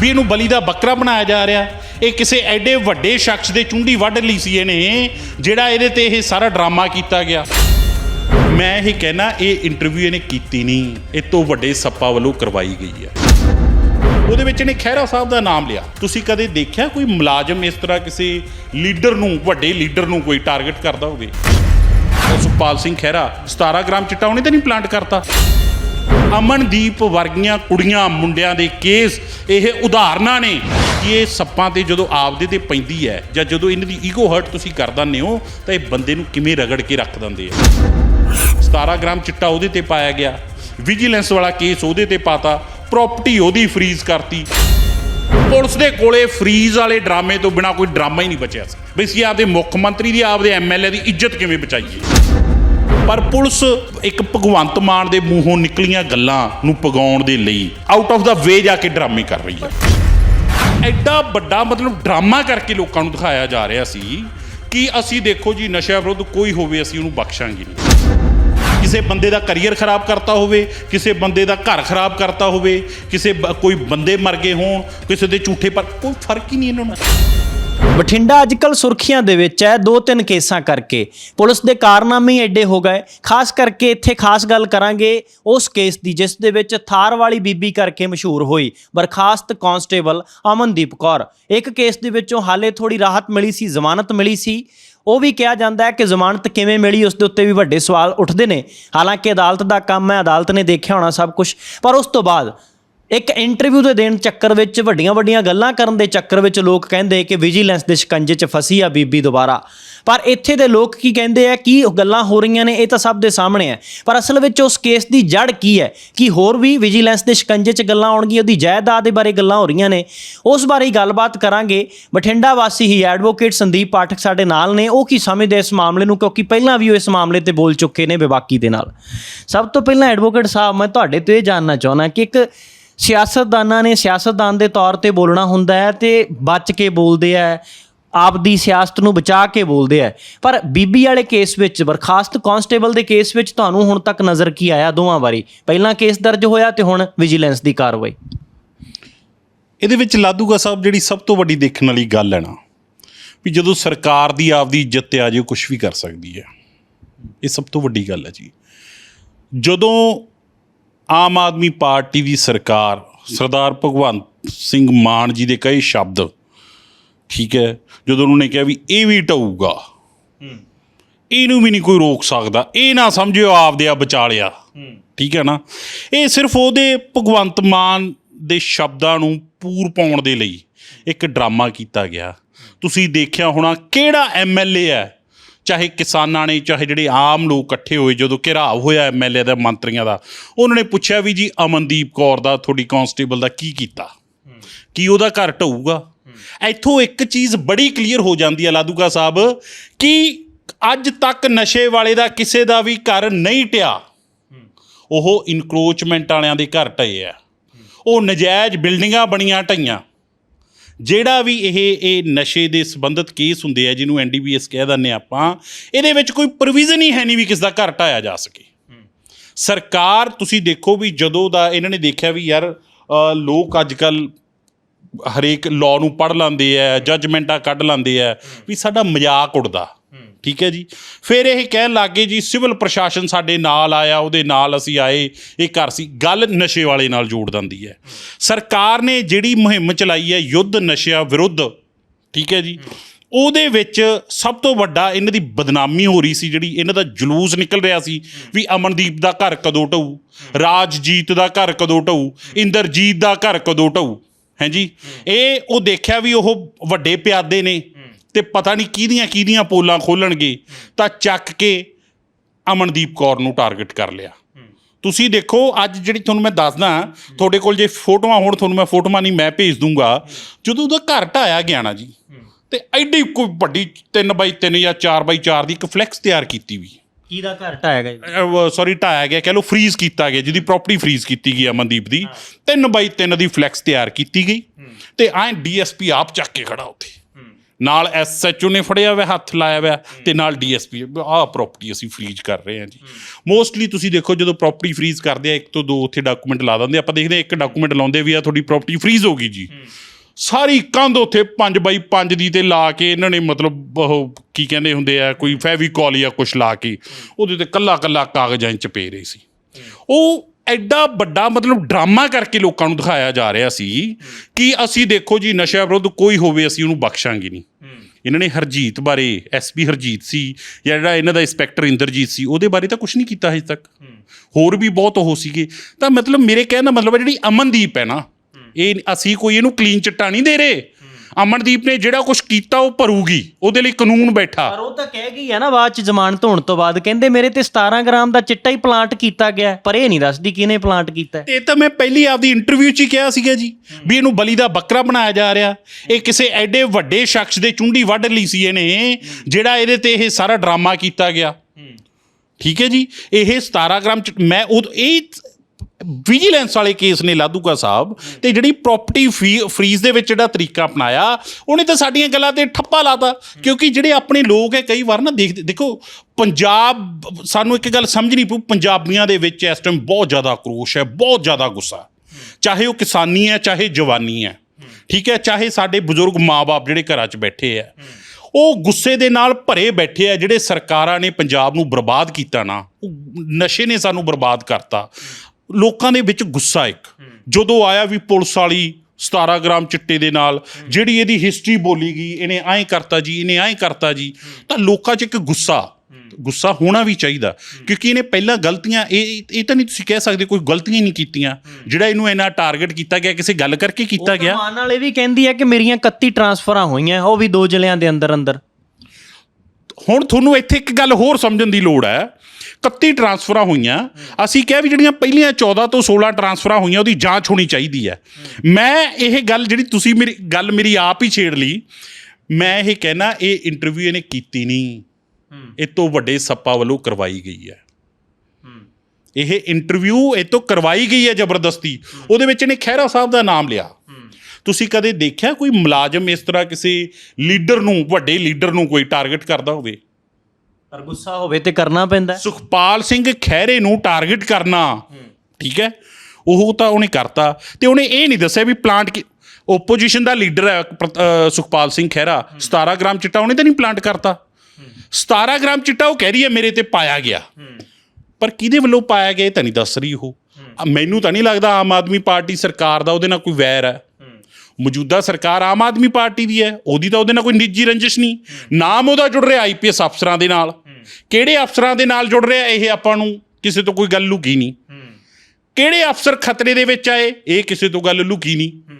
ਵੀ ਇਹਨੂੰ ਬਲੀ ਦਾ ਬੱਕਰਾ ਬਣਾਇਆ ਜਾ ਰਿਹਾ। ਇਹ ਕਿਸੇ ਐਡੇ ਵੱਡੇ ਸ਼ਖਸ ਦੇ ਚੁੰਡੀ ਵੱਢ ਲਈ ਸੀ ਇਹਨੇ, ਜਿਹੜਾ ਇਹਦੇ ਤੇ ਇਹ ਸਾਰਾ ਡਰਾਮਾ ਕੀਤਾ ਗਿਆ। ਮੈਂ ਇਹ ਕਹਿਣਾ, ਇਹ ਇੰਟਰਵਿਊ ਇਹਨੇ ਕੀਤੀ ਨਹੀਂ, ਇਹ ਤੋਂ ਵੱਡੇ ਸੱਪਾ ਵੱਲੋਂ ਕਰਵਾਈ ਗਈ ਹੈ ਉਹਦੇ ਵਿੱਚ ਇਹਨੇ ਖਹਿਰਾ ਸਾਹਿਬ ਦਾ ਨਾਮ ਲਿਆ। ਤੁਸੀਂ ਕਦੇ ਦੇਖਿਆ ਕੋਈ ਮੁਲਾਜ਼ਮ ਇਸ ਤਰ੍ਹਾਂ ਕਿਸੇ ਲੀਡਰ ਨੂੰ, ਵੱਡੇ ਲੀਡਰ ਨੂੰ ਕੋਈ ਟਾਰਗੇਟ ਕਰਦਾ ਹੋਵੇ? ਸੁਖਪਾਲ ਸਿੰਘ ਖਹਿਰਾ 17 ਗ੍ਰਾਮ ਚਿੱਟਾ ਉਹਨੇ ਤਾਂ ਨਹੀਂ ਪਲਾਂਟ ਕਰਤਾ। ਅਮਨਦੀਪ ਵਰਗੀਆਂ ਕੁੜੀਆਂ ਮੁੰਡਿਆਂ ਦੇ ਕੇਸ ਇਹ ਉਦਾਹਰਨਾਂ ਨੇ ਕਿ ਇਹ ਸੱਪਾਂ ਤੇ ਜਦੋਂ ਆਪਦੇ ਤੇ ਪੈਂਦੀ ਹੈ ਜਾਂ ਜਦੋਂ ਇਹਨਾਂ ਦੀ ਈਗੋ ਹਰਟ ਤੁਸੀਂ ਕਰ ਦਿੰਦੇ ਹੋ, ਤਾਂ ਇਹ ਬੰਦੇ ਨੂੰ ਕਿਵੇਂ ਰਗੜ ਕੇ ਰੱਖ ਦਿੰਦੇ ਆ? 17 ਗ੍ਰਾਮ ਚਿੱਟਾ ਉਹਦੇ ਤੇ ਪਾਇਆ ਗਿਆ ਵਿਜੀਲੈਂਸ ਵਾਲਾ ਕੇਸ ਉਹਦੇ ਤੇ ਪਾਤਾ ਪ੍ਰਾਪਰਟੀ ਉਹਦੀ ਫਰੀਜ਼ ਕਰਤੀ। ਪੁਲਿਸ ਦੇ ਕੋਲੇ ਫਰੀਜ਼ ਵਾਲੇ ਡਰਾਮੇ ਤੋਂ ਬਿਨਾ ਕੋਈ ਡਰਾਮਾ ਹੀ ਨਹੀਂ ਬਚਿਆ ਸੀ। ਬਈ ਅਸੀਂ ਆਪਦੇ ਮੁੱਖ ਮੰਤਰੀ ਦੀ, ਆਪਦੇ ਐਮਐਲਏ ਦੀ ਇੱਜ਼ਤ ਕਿਵੇਂ ਬਚਾਈਏ? ਪਰ ਪੁਲਿਸ ਇੱਕ ਭਗਵੰਤ ਮਾਨ ਦੇ ਮੂੰਹੋਂ ਨਿਕਲੀਆਂ ਗੱਲਾਂ ਨੂੰ ਪਗਾਉਣ ਦੇ ਲਈ ਆਊਟ ਆਫ ਦਾ ਵੇ ਜਾ ਕੇ ਡਰਾਮੇ ਕਰ ਰਹੀ ਹੈ। ਐਡਾ ਵੱਡਾ ਮਤਲਬ ਡਰਾਮਾ ਕਰਕੇ ਲੋਕਾਂ ਨੂੰ ਦਿਖਾਇਆ ਜਾ ਰਿਹਾ ਸੀ ਕਿ ਅਸੀਂ ਦੇਖੋ ਜੀ ਨਸ਼ਾ ਵਿਰੁੱਧ ਕੋਈ ਹੋਵੇ ਅਸੀਂ ਉਹਨੂੰ ਬਖਸ਼ਾਂਗੇ ਨਹੀਂ। ਕਿਸੇ ਬੰਦੇ ਦਾ ਕੈਰੀਅਰ ਖਰਾਬ ਕਰਤਾ ਹੋਵੇ, ਕਿਸੇ ਬੰਦੇ ਦਾ ਘਰ ਖਰਾਬ ਕਰਤਾ ਹੋਵੇ, ਕਿਸੇ ਬ- ਕੋਈ ਬੰਦੇ ਮਰ ਗਏ ਹੋਣ, ਕਿਸੇ ਦੇ ਝੂਠੇ ਪਰ ਕੋਈ ਫ਼ਰਕ ਹੀ ਨਹੀਂ ਇਹਨਾਂ ਨੂੰ। ਬਠਿੰਡਾ ਅੱਜਕੱਲ ਸੁਰਖੀਆਂ ਦੇ ਵਿੱਚ ਹੈ, ਦੋ ਤਿੰਨ ਕੇਸਾਂ ਕਰਕੇ। ਪੁਲਿਸ ਦੇ ਕਾਰਨਾਮੇ ਹੀ ਐਡੇ ਹੋ ਗਏ। ਖਾਸ ਕਰਕੇ ਇੱਥੇ ਖਾਸ ਗੱਲ ਕਰਾਂਗੇ ਉਸ ਕੇਸ ਦੀ, ਜਿਸ ਦੇ ਵਿੱਚ ਥਾਰ ਵਾਲੀ ਬੀਬੀ ਕਰਕੇ ਮਸ਼ਹੂਰ ਹੋਈ, ਬਰਖਾਸਤ ਕਾਂਸਟੇਬਲ ਅਮਨਦੀਪ ਕੌਰ। ਇੱਕ ਕੇਸ ਦੇ ਵਿੱਚੋਂ ਹਾਲੇ ਥੋੜੀ ਰਾਹਤ ਮਿਲੀ ਸੀ, ਜ਼ਮਾਨਤ ਮਿਲੀ ਸੀ। ਉਹ ਵੀ ਕਿਹਾ ਜਾਂਦਾ ਹੈ ਕਿ ਜ਼ਮਾਨਤ ਕਿਵੇਂ ਮਿਲੀ, ਉਸ ਦੇ ਉੱਤੇ ਵੀ ਵੱਡੇ ਸਵਾਲ ਉੱਠਦੇ ਨੇ। ਹਾਲਾਂਕਿ ਅਦਾਲਤ ਦਾ ਕੰਮ ਹੈ, ਅਦਾਲਤ ਨੇ ਦੇਖਿਆ ਹੋਣਾ ਸਭ ਕੁਝ ਪਰ ਉਸ ਤੋਂ ਬਾਅਦ ਇੱਕ ਇੰਟਰਵਿਊ ਦੇ ਦੇਣ ਚੱਕਰ ਵਿੱਚ ਵੱਡੀਆਂ ਵੱਡੀਆਂ ਗੱਲਾਂ ਕਰਨ ਦੇ ਚੱਕਰ ਵਿੱਚ ਲੋਕ ਕਹਿੰਦੇ ਕਿ ਵਿਜੀਲੈਂਸ ਦੇ ਸ਼ਿਕੰਜੇ 'ਚ ਫਸੀ ਆ ਬੀਬੀ ਦੁਬਾਰਾ। ਪਰ ਇੱਥੇ ਦੇ ਲੋਕ ਕੀ ਕਹਿੰਦੇ ਆ, ਕੀ ਗੱਲਾਂ ਹੋ ਰਹੀਆਂ ਨੇ, ਇਹ ਤਾਂ ਸਭ ਦੇ ਸਾਹਮਣੇ ਹੈ ਪਰ ਅਸਲ ਵਿੱਚ ਉਸ ਕੇਸ ਦੀ ਜੜ ਕੀ ਹੈ? ਕਿ ਹੋਰ ਵੀ ਵਿਜੀਲੈਂਸ ਦੇ ਸ਼ਿਕੰਜੇ 'ਚ ਗੱਲਾਂ ਆਉਣਗੀਆਂ, ਉਹਦੀ ਜਾਇਦਾਦ ਦੇ ਬਾਰੇ ਗੱਲਾਂ ਹੋ ਰਹੀਆਂ ਨੇ? ਉਸ ਬਾਰੇ ਹੀ ਗੱਲਬਾਤ ਕਰਾਂਗੇ। ਬਠਿੰਡਾ ਵਾਸੀ ਹੀ ਐਡਵੋਕੇਟ ਸੰਦੀਪ ਪਾਠਕ ਸਾਡੇ ਨਾਲ ਨੇ। ਉਹ ਕੀ ਸਮਝਦੇ ਇਸ ਮਾਮਲੇ ਨੂੰ, ਕਿਉਂਕਿ ਪਹਿਲਾਂ ਵੀ ਉਹ ਇਸ ਮਾਮਲੇ ਤੇ ਬੋਲ ਚੁੱਕੇ ਨੇ ਬੇਬਾਕੀ ਦੇ ਨਾਲ। ਸਭ ਤੋਂ ਪਹਿਲਾਂ ਐਡਵੋਕੇਟ ਸਾਹਿਬ, ਮੈਂ ਤੁਹਾਡੇ ਤੋਂ ਇਹ ਜਾਣਨਾ ਚਾਹੁੰਦਾ ਕਿ ਇੱਕ ਸਿਆਸਤਦਾਨਾਂ ਨੇ ਸਿਆਸਤਦਾਨ ਦੇ ਤੌਰ ਤੇ ਬੋਲਣਾ ਹੁੰਦਾ ਹੈ ਤੇ ਬਚ ਕੇ ਬੋਲਦੇ ਆ, ਆਪਦੀ ਸਿਆਸਤ ਨੂੰ ਬਚਾ ਕੇ ਬੋਲਦੇ ਆ। ਪਰ ਬੀਬੀ ਵਾਲੇ ਕੇਸ ਵਿੱਚ, ਬਰਖਾਸਤ ਕਾਂਸਟੇਬਲ ਦੇ ਕੇਸ ਵਿੱਚ ਤੁਹਾਨੂੰ ਹੁਣ ਤੱਕ ਨਜ਼ਰ ਕੀ ਆਇਆ ਦੋਵਾਂ ਵਾਰੀ ਪਹਿਲਾਂ ਕੇਸ ਦਰਜ ਹੋਇਆ ਤੇ ਹੁਣ ਵਿਜੀਲੈਂਸ ਦੀ ਕਾਰਵਾਈ। ਇਹਦੇ ਵਿੱਚ ਲਾਦੂਗਾ ਸਾਹਿਬ ਜਿਹੜੀ ਸਭ ਤੋਂ ਵੱਡੀ ਦੇਖਣ ਵਾਲੀ ਗੱਲ ਹੈ ਨਾ, ਵੀ ਜਦੋਂ ਸਰਕਾਰ ਦੀ ਆਪਦੀ ਇੱਜ਼ਤ ਤੇ ਆ ਜੇ ਕੁਝ ਵੀ ਕਰ ਸਕਦੀ ਹੈ। ਇਹ ਸਭ ਤੋਂ ਵੱਡੀ ਗੱਲ ਹੈ ਜੀ। ਜਦੋਂ ਆਮ ਆਦਮੀ ਪਾਰਟੀ ਦੀ ਸਰਕਾਰ, ਸਰਦਾਰ ਭਗਵੰਤ ਸਿੰਘ ਮਾਨ ਜੀ ਦੇ ਕਹੇ ਸ਼ਬਦ, ਠੀਕ ਹੈ, ਜਦੋਂ ਉਹਨਾਂ ਨੇ ਕਿਹਾ ਵੀ ਇਹ ਵੀ ਢਊਗਾ, ਇਹਨੂੰ ਵੀ ਨਹੀਂ ਕੋਈ ਰੋਕ ਸਕਦਾ, ਇਹ ਨਾ ਸਮਝਿਓ ਆਪਦੇ ਆ ਵਿਚਾਲਿਆ, ਠੀਕ ਹੈ ਨਾ, ਇਹ ਸਿਰਫ ਉਹਦੇ ਭਗਵੰਤ ਮਾਨ ਦੇ ਸ਼ਬਦਾਂ ਨੂੰ ਪੂਰ ਪਾਉਣ ਦੇ ਲਈ ਇੱਕ ਡਰਾਮਾ ਕੀਤਾ ਗਿਆ। ਤੁਸੀਂ ਦੇਖਿਆ ਹੋਣਾ ਕਿਹੜਾ ਐਮਐਲਏ ਹੈ ਚਾਹੇ ਕਿਸਾਨਾਂ ਨੇ, ਚਾਹੇ ਜਿਹੜੇ ਆਮ ਲੋਕ ਇਕੱਠੇ ਹੋਏ, ਜਦੋਂ ਘਿਰਾਵ ਹੋਇਆ ਐਮਐਲਏ ਦਾ, ਮੰਤਰੀਆਂ ਦਾ, ਉਹਨਾਂ ਨੇ ਪੁੱਛਿਆ ਵੀ ਜੀ ਅਮਨਦੀਪ ਕੌਰ ਦਾ, ਤੁਹਾਡੀ ਕਾਂਸਟੇਬਲ ਦਾ ਕੀ ਕੀਤਾ? ਕੀ ਉਹਦਾ ਘਰ ਢਊਗਾ ਇੱਥੋਂ ਇੱਕ ਚੀਜ਼ ਬੜੀ ਕਲੀਅਰ ਹੋ ਜਾਂਦੀ ਹੈ ਲਾਦੂਗਾ ਸਾਹਿਬ, ਕਿ ਅੱਜ ਤੱਕ ਨਸ਼ੇ ਵਾਲੇ ਦਾ ਕਿਸੇ ਦਾ ਵੀ ਘਰ ਨਹੀਂ ਟਿਆ। ਉਹ ਇਨਕਰੋਚਮੈਂਟ ਵਾਲਿਆਂ ਦੇ ਘਰ ਟਏ ਆ। ਉਹ ਨਜਾਇਜ਼ ਬਿਲਡਿੰਗਾਂ ਬਣੀਆਂ ਢਈਆਂ। ਜਿਹੜਾ ਵੀ ਇਹ ਇਹ ਨਸ਼ੇ ਦੇ ਸੰਬੰਧਿਤ ਕੇਸ ਹੁੰਦੇ ਆ ਜਿਹਨੂੰ ਐਨਡੀਪੀਐਸ ਕਹਿ ਦਿੰਦੇ ਆਪਾਂ ਇਹਦੇ ਵਿੱਚ ਕੋਈ ਪ੍ਰੋਵੀਜ਼ਨ ਹੀ ਹੈ ਨਹੀਂ ਵੀ ਕਿਸ ਦਾ ਘਰ ਢਾਇਆ ਜਾ ਸਕੇ। ਸਰਕਾਰ ਤੁਸੀਂ ਦੇਖੋ ਵੀ ਜਦੋਂ ਦਾ ਇਹਨਾਂ ਨੇ ਦੇਖਿਆ ਵੀ ਯਾਰ ਲੋਕ ਅੱਜ ਕੱਲ ਹਰੇਕ ਲਾਅ ਨੂੰ ਪੜ੍ਹ ਲੈਂਦੇ ਆ ਜੱਜਮੈਂਟਾਂ ਕੱਢ ਲੈਂਦੇ ਆ ਵੀ ਸਾਡਾ ਮਜ਼ਾਕ ਉਡਦਾ। ਠੀਕ ਹੈ ਜੀ। ਫਿਰ ਇਹ ਕਹਿਣ ਲੱਗੇ ਜੀ, ਸਿਵਲ ਪ੍ਰਸ਼ਾਸਨ ਸਾਡੇ ਨਾਲ ਆਇਆ, ਉਹਦੇ ਨਾਲ ਅਸੀਂ ਆਏ, ਇਹ ਘਰ ਸੀ। ਗੱਲ ਨਸ਼ੇ ਵਾਲੇ ਨਾਲ ਜੋੜ ਦਿੰਦੀ ਹੈ। ਸਰਕਾਰ ਨੇ ਜਿਹੜੀ ਮੁਹਿੰਮ ਚਲਾਈ ਹੈ, ਯੁੱਧ ਨਸ਼ਿਆਂ ਵਿਰੁੱਧ, ਠੀਕ ਹੈ ਜੀ, ਉਹਦੇ ਵਿੱਚ ਸਭ ਤੋਂ ਵੱਡਾ ਇਹਨਾਂ ਦੀ ਬਦਨਾਮੀ ਹੋ ਰਹੀ ਸੀ, ਜਿਹੜੀ ਇਹਨਾਂ ਦਾ ਜਲੂਸ ਨਿਕਲ ਰਿਹਾ ਸੀ ਵੀ ਅਮਨਦੀਪ ਦਾ ਘਰ ਕਦੋਂ ਢਊ ਰਾਜਜੀਤ ਦਾ ਘਰ ਕਦੋਂ ਢਊ ਇੰਦਰਜੀਤ ਦਾ ਘਰ ਕਦੋਂ ਢਊ ਹੈਂਜੀ ਇਹ ਉਹ ਦੇਖਿਆ ਵੀ ਉਹ ਵੱਡੇ ਪਿਆਦੇ ਨੇ ਤੇ ਪਤਾ ਨਹੀਂ ਕਿਹਦੀਆਂ ਕਿਹਦੀਆਂ ਪੋਲਾਂ ਖੋਲਣਗੇ ਤਾਂ ਚੱਕ ਕੇ ਅਮਨਦੀਪ ਕੌਰ ਨੂੰ ਟਾਰਗੇਟ ਕਰ ਲਿਆ। ਤੁਸੀਂ ਦੇਖੋ ਅੱਜ ਜਿਹੜੀ ਤੁਹਾਨੂੰ ਮੈਂ ਦੱਸਦਾ ਤੁਹਾਡੇ ਕੋਲ ਜੇ ਫੋਟੋਆਂ ਹੋਣ ਤੁਹਾਨੂੰ ਮੈਂ ਫੋਟੋਆਂ ਨਹੀਂ ਮੈਂ ਭੇਜ ਦੂੰਗਾ। ਜਦੋਂ ਉਹਦਾ ਘਰ ਢਾਇਆ ਗਿਆ ਨਾ ਜੀ ਤੇ ਐਡੀ ਕੋਈ ਵੱਡੀ 3x3 ਜਾਂ 4x4 ਦੀ ਇੱਕ ਫਲੈਕਸ ਤਿਆਰ ਕੀਤੀ ਵੀ। ਕਿਹਦਾ ਘਰ ਢਾਏਗਾ ਜੀ? ਸੌਰੀ ਢਾਇਆ ਗਿਆ ਕਹ ਲਓ ਫਰੀਜ਼ ਕੀਤਾ ਗਿਆ ਜਿਹਦੀ ਪ੍ਰਾਪਰਟੀ ਫਰੀਜ਼ ਕੀਤੀ ਗਈ ਅਮਨਦੀਪ ਦੀ। 3x3 ਦੀ ਫਲੈਕਸ ਤਿਆਰ ਕੀਤੀ ਗਈ। ਤੇ ਐਂ ਡੀਐਸਪੀ ਆਪ ਚੱਕ ਕੇ ਖੜਾ ਉੱਥੇ। ਨਾਲ ਐਸਐਚਓ ਨੇ ਫੜਿਆ ਹੋਇਆ ਹੱਥ ਲਾਇਆ ਹੋਇਆ ਤੇ ਨਾਲ ਡੀਐਸਪੀ ਆਹ ਪ੍ਰਾਪਰਟੀ ਅਸੀਂ ਫ੍ਰੀਜ਼ ਕਰ ਰਹੇ ਹਾਂ ਜੀ। ਮੋਸਟਲੀ ਤੁਸੀਂ ਦੇਖੋ ਜਦੋਂ ਪ੍ਰਾਪਰਟੀ ਫ੍ਰੀਜ਼ ਕਰਦੇ ਆ ਇੱਕ ਤੋਂ ਦੋ ਉੱਥੇ ਡਾਕੂਮੈਂਟ ਲਾ ਦਿੰਦੇ। ਆਪਾਂ ਦੇਖਦੇ ਇੱਕ ਡਾਕੂਮੈਂਟ ਲਾਉਂਦੇ ਵੀ ਆ ਤੁਹਾਡੀ ਪ੍ਰਾਪਰਟੀ ਫ੍ਰੀਜ਼ ਹੋ ਗਈ ਜੀ। ਸਾਰੀ ਕੰਧ ਉੱਥੇ 5 ਬਾਈ 5 ਦੀ ਤੇ ਲਾ ਕੇ ਇਹਨਾਂ ਨੇ ਮਤਲਬ ਉਹ ਕੀ ਕਹਿੰਦੇ ਹੁੰਦੇ ਆ ਕੋਈ ਫੈਵੀਕॉल ਜਾਂ ਕੁਛ ਲਾ ਕੇ ਉਹਦੇ ਤੇ ਕੱਲਾ ਕੱਲਾ ਕਾਗਜ਼ਾਂ 'ਚ ਪੇ ਰਹੇ ਸੀ। ਉਹ ਐਡਾ ਵੱਡਾ ਮਤਲਬ ਡਰਾਮਾ ਕਰਕੇ ਲੋਕਾਂ ਨੂੰ ਦਿਖਾਇਆ ਜਾ ਰਿਹਾ ਸੀ ਕਿ ਅਸੀਂ ਦੇਖੋ ਜੀ ਨਸ਼ਾ ਵਿਰੁੱਧ ਕੋਈ ਹੋਵੇ ਅਸੀਂ ਉਹਨੂੰ ਬਖਸ਼ਾਂਗੇ ਨਹੀਂ। ਇਹਨਾਂ ਨੇ ਹਰਜੀਤ ਬਾਰੇ ਐਸਪੀ ਹਰਜੀਤ ਸੀ ਜਾਂ ਜਿਹੜਾ ਇਹਨਾਂ ਦਾ ਇੰਸਪੈਕਟਰ ਇੰਦਰਜੀਤ ਸੀ ਉਹਦੇ ਬਾਰੇ ਤਾਂ ਕੁਝ ਨਹੀਂ ਕੀਤਾ ਹਜੇ ਤੱਕ। ਹੋਰ ਵੀ ਬਹੁਤ ਉਹ ਸੀਗੇ। ਤਾਂ ਮਤਲਬ ਮੇਰੇ ਕਹਿਣ ਦਾ ਮਤਲਬ ਹੈ ਜਿਹੜੀ ਅਮਨਦੀਪ ਹੈ ਨਾ ਇਹ ਅਸੀਂ ਕੋਈ ਇਹਨੂੰ ਕਲੀਨ ਚਿੱਟਾ ਨਹੀਂ ਦੇ ਰਹੇ। ਅਮਨਦੀਪ ਨੇ ਜਿਹੜਾ ਕੁਝ ਕੀਤਾ ਉਹ ਭਰੂਗੀ ਉਹਦੇ ਲਈ ਕਾਨੂੰਨ ਬੈਠਾ ਪਰ ਉਹ ਤਾਂ ਕਹਿ ਗਈ ਹੈ ਨਾ ਬਾਅਦ ਚ ਜ਼ਮਾਨਤ ਹੋਣ ਤੋਂ ਬਾਅਦ ਕਹਿੰਦੇ ਮੇਰੇ ਤੇ 17 ਗ੍ਰਾਮ ਦਾ ਚਿੱਟਾ ਹੀ ਪਲਾਂਟ ਕੀਤਾ ਗਿਆ ਹੈ। ਪਰ ਇਹ ਨਹੀਂ ਦੱਸਦੀ ਕਿਹਨੇ ਪਲਾਂਟ ਕੀਤਾ ਹੈ। ਇਹ ਤਾਂ ਮੈਂ ਪਹਿਲੀ ਆਪਦੀ ਇੰਟਰਵਿਊ 'ਚ ਹੀ ਕਿਹਾ ਸੀਗਾ ਜੀ ਵੀ ਇਹਨੂੰ ਬਲੀ ਦਾ ਬੱਕਰਾ ਬਣਾਇਆ ਜਾ ਰਿਹਾ ਇਹ ਕਿਸੇ ਐਡੇ ਵੱਡੇ ਸ਼ਖਸ ਦੇ ਚੁੰਡੀ ਵੱਢ ਲਈ ਸੀ ਇਹਨੇ ਜਿਹੜਾ ਇਹਦੇ ਤੇ ਇਹ ਸਾਰਾ ਡਰਾਮਾ ਕੀਤਾ ਗਿਆ ਠੀਕ ਹੈ ਜੀ ਇਹ 17 ਗ੍ਰਾਮ ਚ ਮੈਂ ਉਹ ਇਹ ਵਿਜੀਲੈਂਸ ਵਾਲੇ ਕੇਸ ਨੇ ਲਾਧੂਕਾ ਸਾਹਿਬ, ਤੇ ਜਿਹੜੀ ਪ੍ਰਾਪਰਟੀ ਫਰੀਜ਼ ਦੇ ਵਿੱਚ ਜਿਹੜਾ ਤਰੀਕਾ ਅਪਣਾਇਆ, ਉਹਨੇ ਤਾਂ ਸਾਡੀਆਂ ਗੱਲਾਂ ਤੇ ਠੱਪਾ ਲਾਤਾ। ਕਿਉਂਕਿ ਜਿਹੜੇ ਆਪਣੇ ਲੋਕ ਹੈ, ਕਈ ਵਾਰ ਨਾ ਦੇਖਦੇ ਦੇਖੋ, ਪੰਜਾਬ, ਸਾਨੂੰ ਇੱਕ ਗੱਲ ਸਮਝ ਨਹੀਂ ਪਊ, ਪੰਜਾਬੀਆਂ ਦੇ ਵਿੱਚ ਇਸ ਟਾਈਮ ਬਹੁਤ ਜ਼ਿਆਦਾ ਆਕਰੋਸ਼ ਹੈ, ਬਹੁਤ ਜ਼ਿਆਦਾ ਗੁੱਸਾ ਚਾਹੇ ਉਹ ਕਿਸਾਨੀ ਹੈ, ਚਾਹੇ ਜਵਾਨੀ ਹੈ। ਠੀਕ ਹੈ, ਚਾਹੇ ਸਾਡੇ ਬਜ਼ੁਰਗ ਮਾਪੇ ਜਿਹੜੇ ਘਰਾਂ 'ਚ ਬੈਠੇ ਆ ਉਹ ਗੁੱਸੇ ਦੇ ਨਾਲ ਭਰੇ ਬੈਠੇ ਆ ਜਿਹੜੇ ਸਰਕਾਰਾਂ ਨੇ ਪੰਜਾਬ ਨੂੰ ਬਰਬਾਦ ਕੀਤਾ ਨਾ, ਉਹ ਨਸ਼ੇ ਨੇ ਸਾਨੂੰ ਬਰਬਾਦ ਕਰਤਾ। ਲੋਕਾਂ ਦੇ ਵਿੱਚ ਗੁੱਸਾ ਇੱਕ। ਜਦੋਂ ਆਇਆ ਵੀ ਪੁਲਿਸ ਵਾਲੀ 17 ਗ੍ਰਾਮ ਚਿੱਟੇ ਦੇ ਨਾਲ ਜਿਹੜੀ ਇਹਦੀ ਹਿਸਟਰੀ ਬੋਲੀ ਗਈ ਇਹਨੇ ਐਂ ਕਰਤਾ ਜੀ ਇਹਨੇ ਐਂ ਕਰਤਾ ਜੀ ਤਾਂ ਲੋਕਾਂ 'ਚ ਇੱਕ ਗੁੱਸਾ। ਗੁੱਸਾ ਹੋਣਾ ਵੀ ਚਾਹੀਦਾ ਕਿਉਂਕਿ ਇਹਨੇ ਪਹਿਲਾਂ ਗਲਤੀਆਂ ਇਹ ਇਹ ਤਾਂ ਨਹੀਂ ਤੁਸੀਂ ਕਹਿ ਸਕਦੇ ਕੋਈ ਗਲਤੀਆਂ ਹੀ ਨਹੀਂ ਕੀਤੀਆਂ। ਜਿਹੜਾ ਇਹਨੂੰ ਇੰਨਾ ਟਾਰਗੇਟ ਕੀਤਾ ਗਿਆ ਕਿਸੇ ਗੱਲ ਕਰਕੇ ਕੀਤਾ ਗਿਆ। ਮਾਨ ਵਾਲੇ ਵੀ ਕਹਿੰਦੀ ਹੈ ਕਿ ਮੇਰੀਆਂ 31 ਟਰਾਂਸਫਰਾਂ ਹੋਈਆਂ ਉਹ ਵੀ ਦੋ ਜ਼ਿਲ੍ਹਿਆਂ ਦੇ ਅੰਦਰ ਅੰਦਰ ਹੁਣ ਤੁਹਾਨੂੰ ਇੱਥੇ ਇੱਕ ਗੱਲ ਹੋਰ ਸਮਝਣ ਦੀ ਲੋੜ ਹੈ। 31 ਟਰਾਂਸਫਰਾਂ ਹੋਈਆਂ। ਅਸੀਂ ਕਿਹਾ ਵੀ ਜਿਹੜੀਆਂ ਪਹਿਲੀਆਂ 14 ਤੋਂ 16 ਟਰਾਂਸਫਰਾਂ ਹੋਈਆਂ ਉਹਦੀ ਜਾਂਚ ਹੋਣੀ ਚਾਹੀਦੀ ਹੈ। ਮੈਂ ਇਹ ਗੱਲ ਜਿਹੜੀ ਤੁਸੀਂ ਮੇਰੀ ਗੱਲ ਮੇਰੀ ਆਪ ਹੀ ਛੇੜ ਲਈ। ਮੈਂ ਇਹ ਕਹਿਣਾ ਇਹ ਇੰਟਰਵਿਊ ਇਹਨੇ ਕੀਤੀ ਨਹੀਂ। ਇਹ ਤੋਂ ਵੱਡੇ ਸੱਪਾ ਵੱਲੋਂ ਕਰਵਾਈ ਗਈ ਹੈ। ਇਹ ਇੰਟਰਵਿਊ ਇਹ ਤੋਂ ਕਰਵਾਈ ਗਈ ਹੈ ਜ਼ਬਰਦਸਤੀ। ਉਹਦੇ ਵਿੱਚ ਇਹਨੇ ਖਹਿਰਾ ਸਾਹਿਬ ਦਾ ਨਾਮ ਲਿਆ। ਤੁਸੀਂ ਕਦੇ ਦੇਖਿਆ ਕੋਈ ਮੁਲਾਜ਼ਮ ਇਸ ਤਰ੍ਹਾਂ ਕਿਸੇ ਲੀਡਰ ਨੂੰ ਵੱਡੇ ਲੀਡਰ ਨੂੰ ਕੋਈ ਟਾਰਗੇਟ ਕਰਦਾ ਹੋਵੇ? ਪਰ ਗੁੱਸਾ ਹੋਵੇ ਤੇ ਕਰਨਾ ਪੈਂਦਾ। ਸੁਖਪਾਲ ਸਿੰਘ ਖਹਿਰੇ ਨੂੰ ਟਾਰਗੇਟ ਕਰਨਾ। ਠੀਕ ਹੈ? ਉਹ ਤਾਂ ਉਹਨੇ ਕਰਤਾ। ਤੇ ਉਹਨੇ ਇਹ ਨਹੀਂ ਦੱਸਿਆ ਵੀ ਪਲਾਂਟ ਕੀ ਓਪੋਜੀਸ਼ਨ ਦਾ ਲੀਡਰ ਹੈ ਸੁਖਪਾਲ ਸਿੰਘ ਖਹਿਰਾ। 17 ਗ੍ਰਾਮ ਚਿੱਟਾ ਉਹਨੇ ਤਾਂ ਨਹੀਂ ਪਲਾਂਟ ਕਰਤਾ। 17 ਗ੍ਰਾਮ ਚਿੱਟਾ ਉਹ ਕਹਿ ਰਹੀ ਹੈ ਮੇਰੇ ਤੇ ਪਾਇਆ ਗਿਆ। ਪਰ ਕਿਹਦੇ ਵੱਲੋਂ ਪਾਇਆ ਗਿਆ ਇਹ ਤਾਂ ਨਹੀਂ ਦੱਸ ਰਹੀ ਉਹ। ਮੈਨੂੰ ਤਾਂ ਨਹੀਂ ਲੱਗਦਾ ਆਮ ਆਦਮੀ ਪਾਰਟੀ ਸਰਕਾਰ ਦਾ ਉਹਦੇ ਨਾਲ ਕੋਈ ਵੈਰ ਹੈ। ਮੌਜੂਦਾ ਸਰਕਾਰ ਆਮ ਆਦਮੀ ਪਾਰਟੀ ਦੀ ਹੈ ਉਹਦੀ ਤਾਂ ਉਹਦੇ ਨਾਲ ਕੋਈ ਨਿੱਜੀ ਰੰਜਿਸ਼ ਨਹੀਂ। ਨਾਮ ਉਹਦਾ ਜੁੜ ਰਿਹਾ ਆਈਪੀਐਸ ਅਫਸਰਾਂ ਦੇ ਨਾਲ। ਕਿਹੜੇ ਅਫਸਰਾਂ ਦੇ ਨਾਲ ਜੁੜ ਰਿਹਾ ਇਹ ਆਪਾਂ ਨੂੰ ਕਿਸੇ ਤੋਂ ਕੋਈ ਗੱਲ ਲੁਕੀ ਨਹੀਂ। ਕਿਹੜੇ ਅਫਸਰ ਖਤਰੇ ਦੇ ਵਿੱਚ ਆਏ ਇਹ ਕਿਸੇ ਤੋਂ ਗੱਲ ਲੁਕੀ ਨਹੀਂ।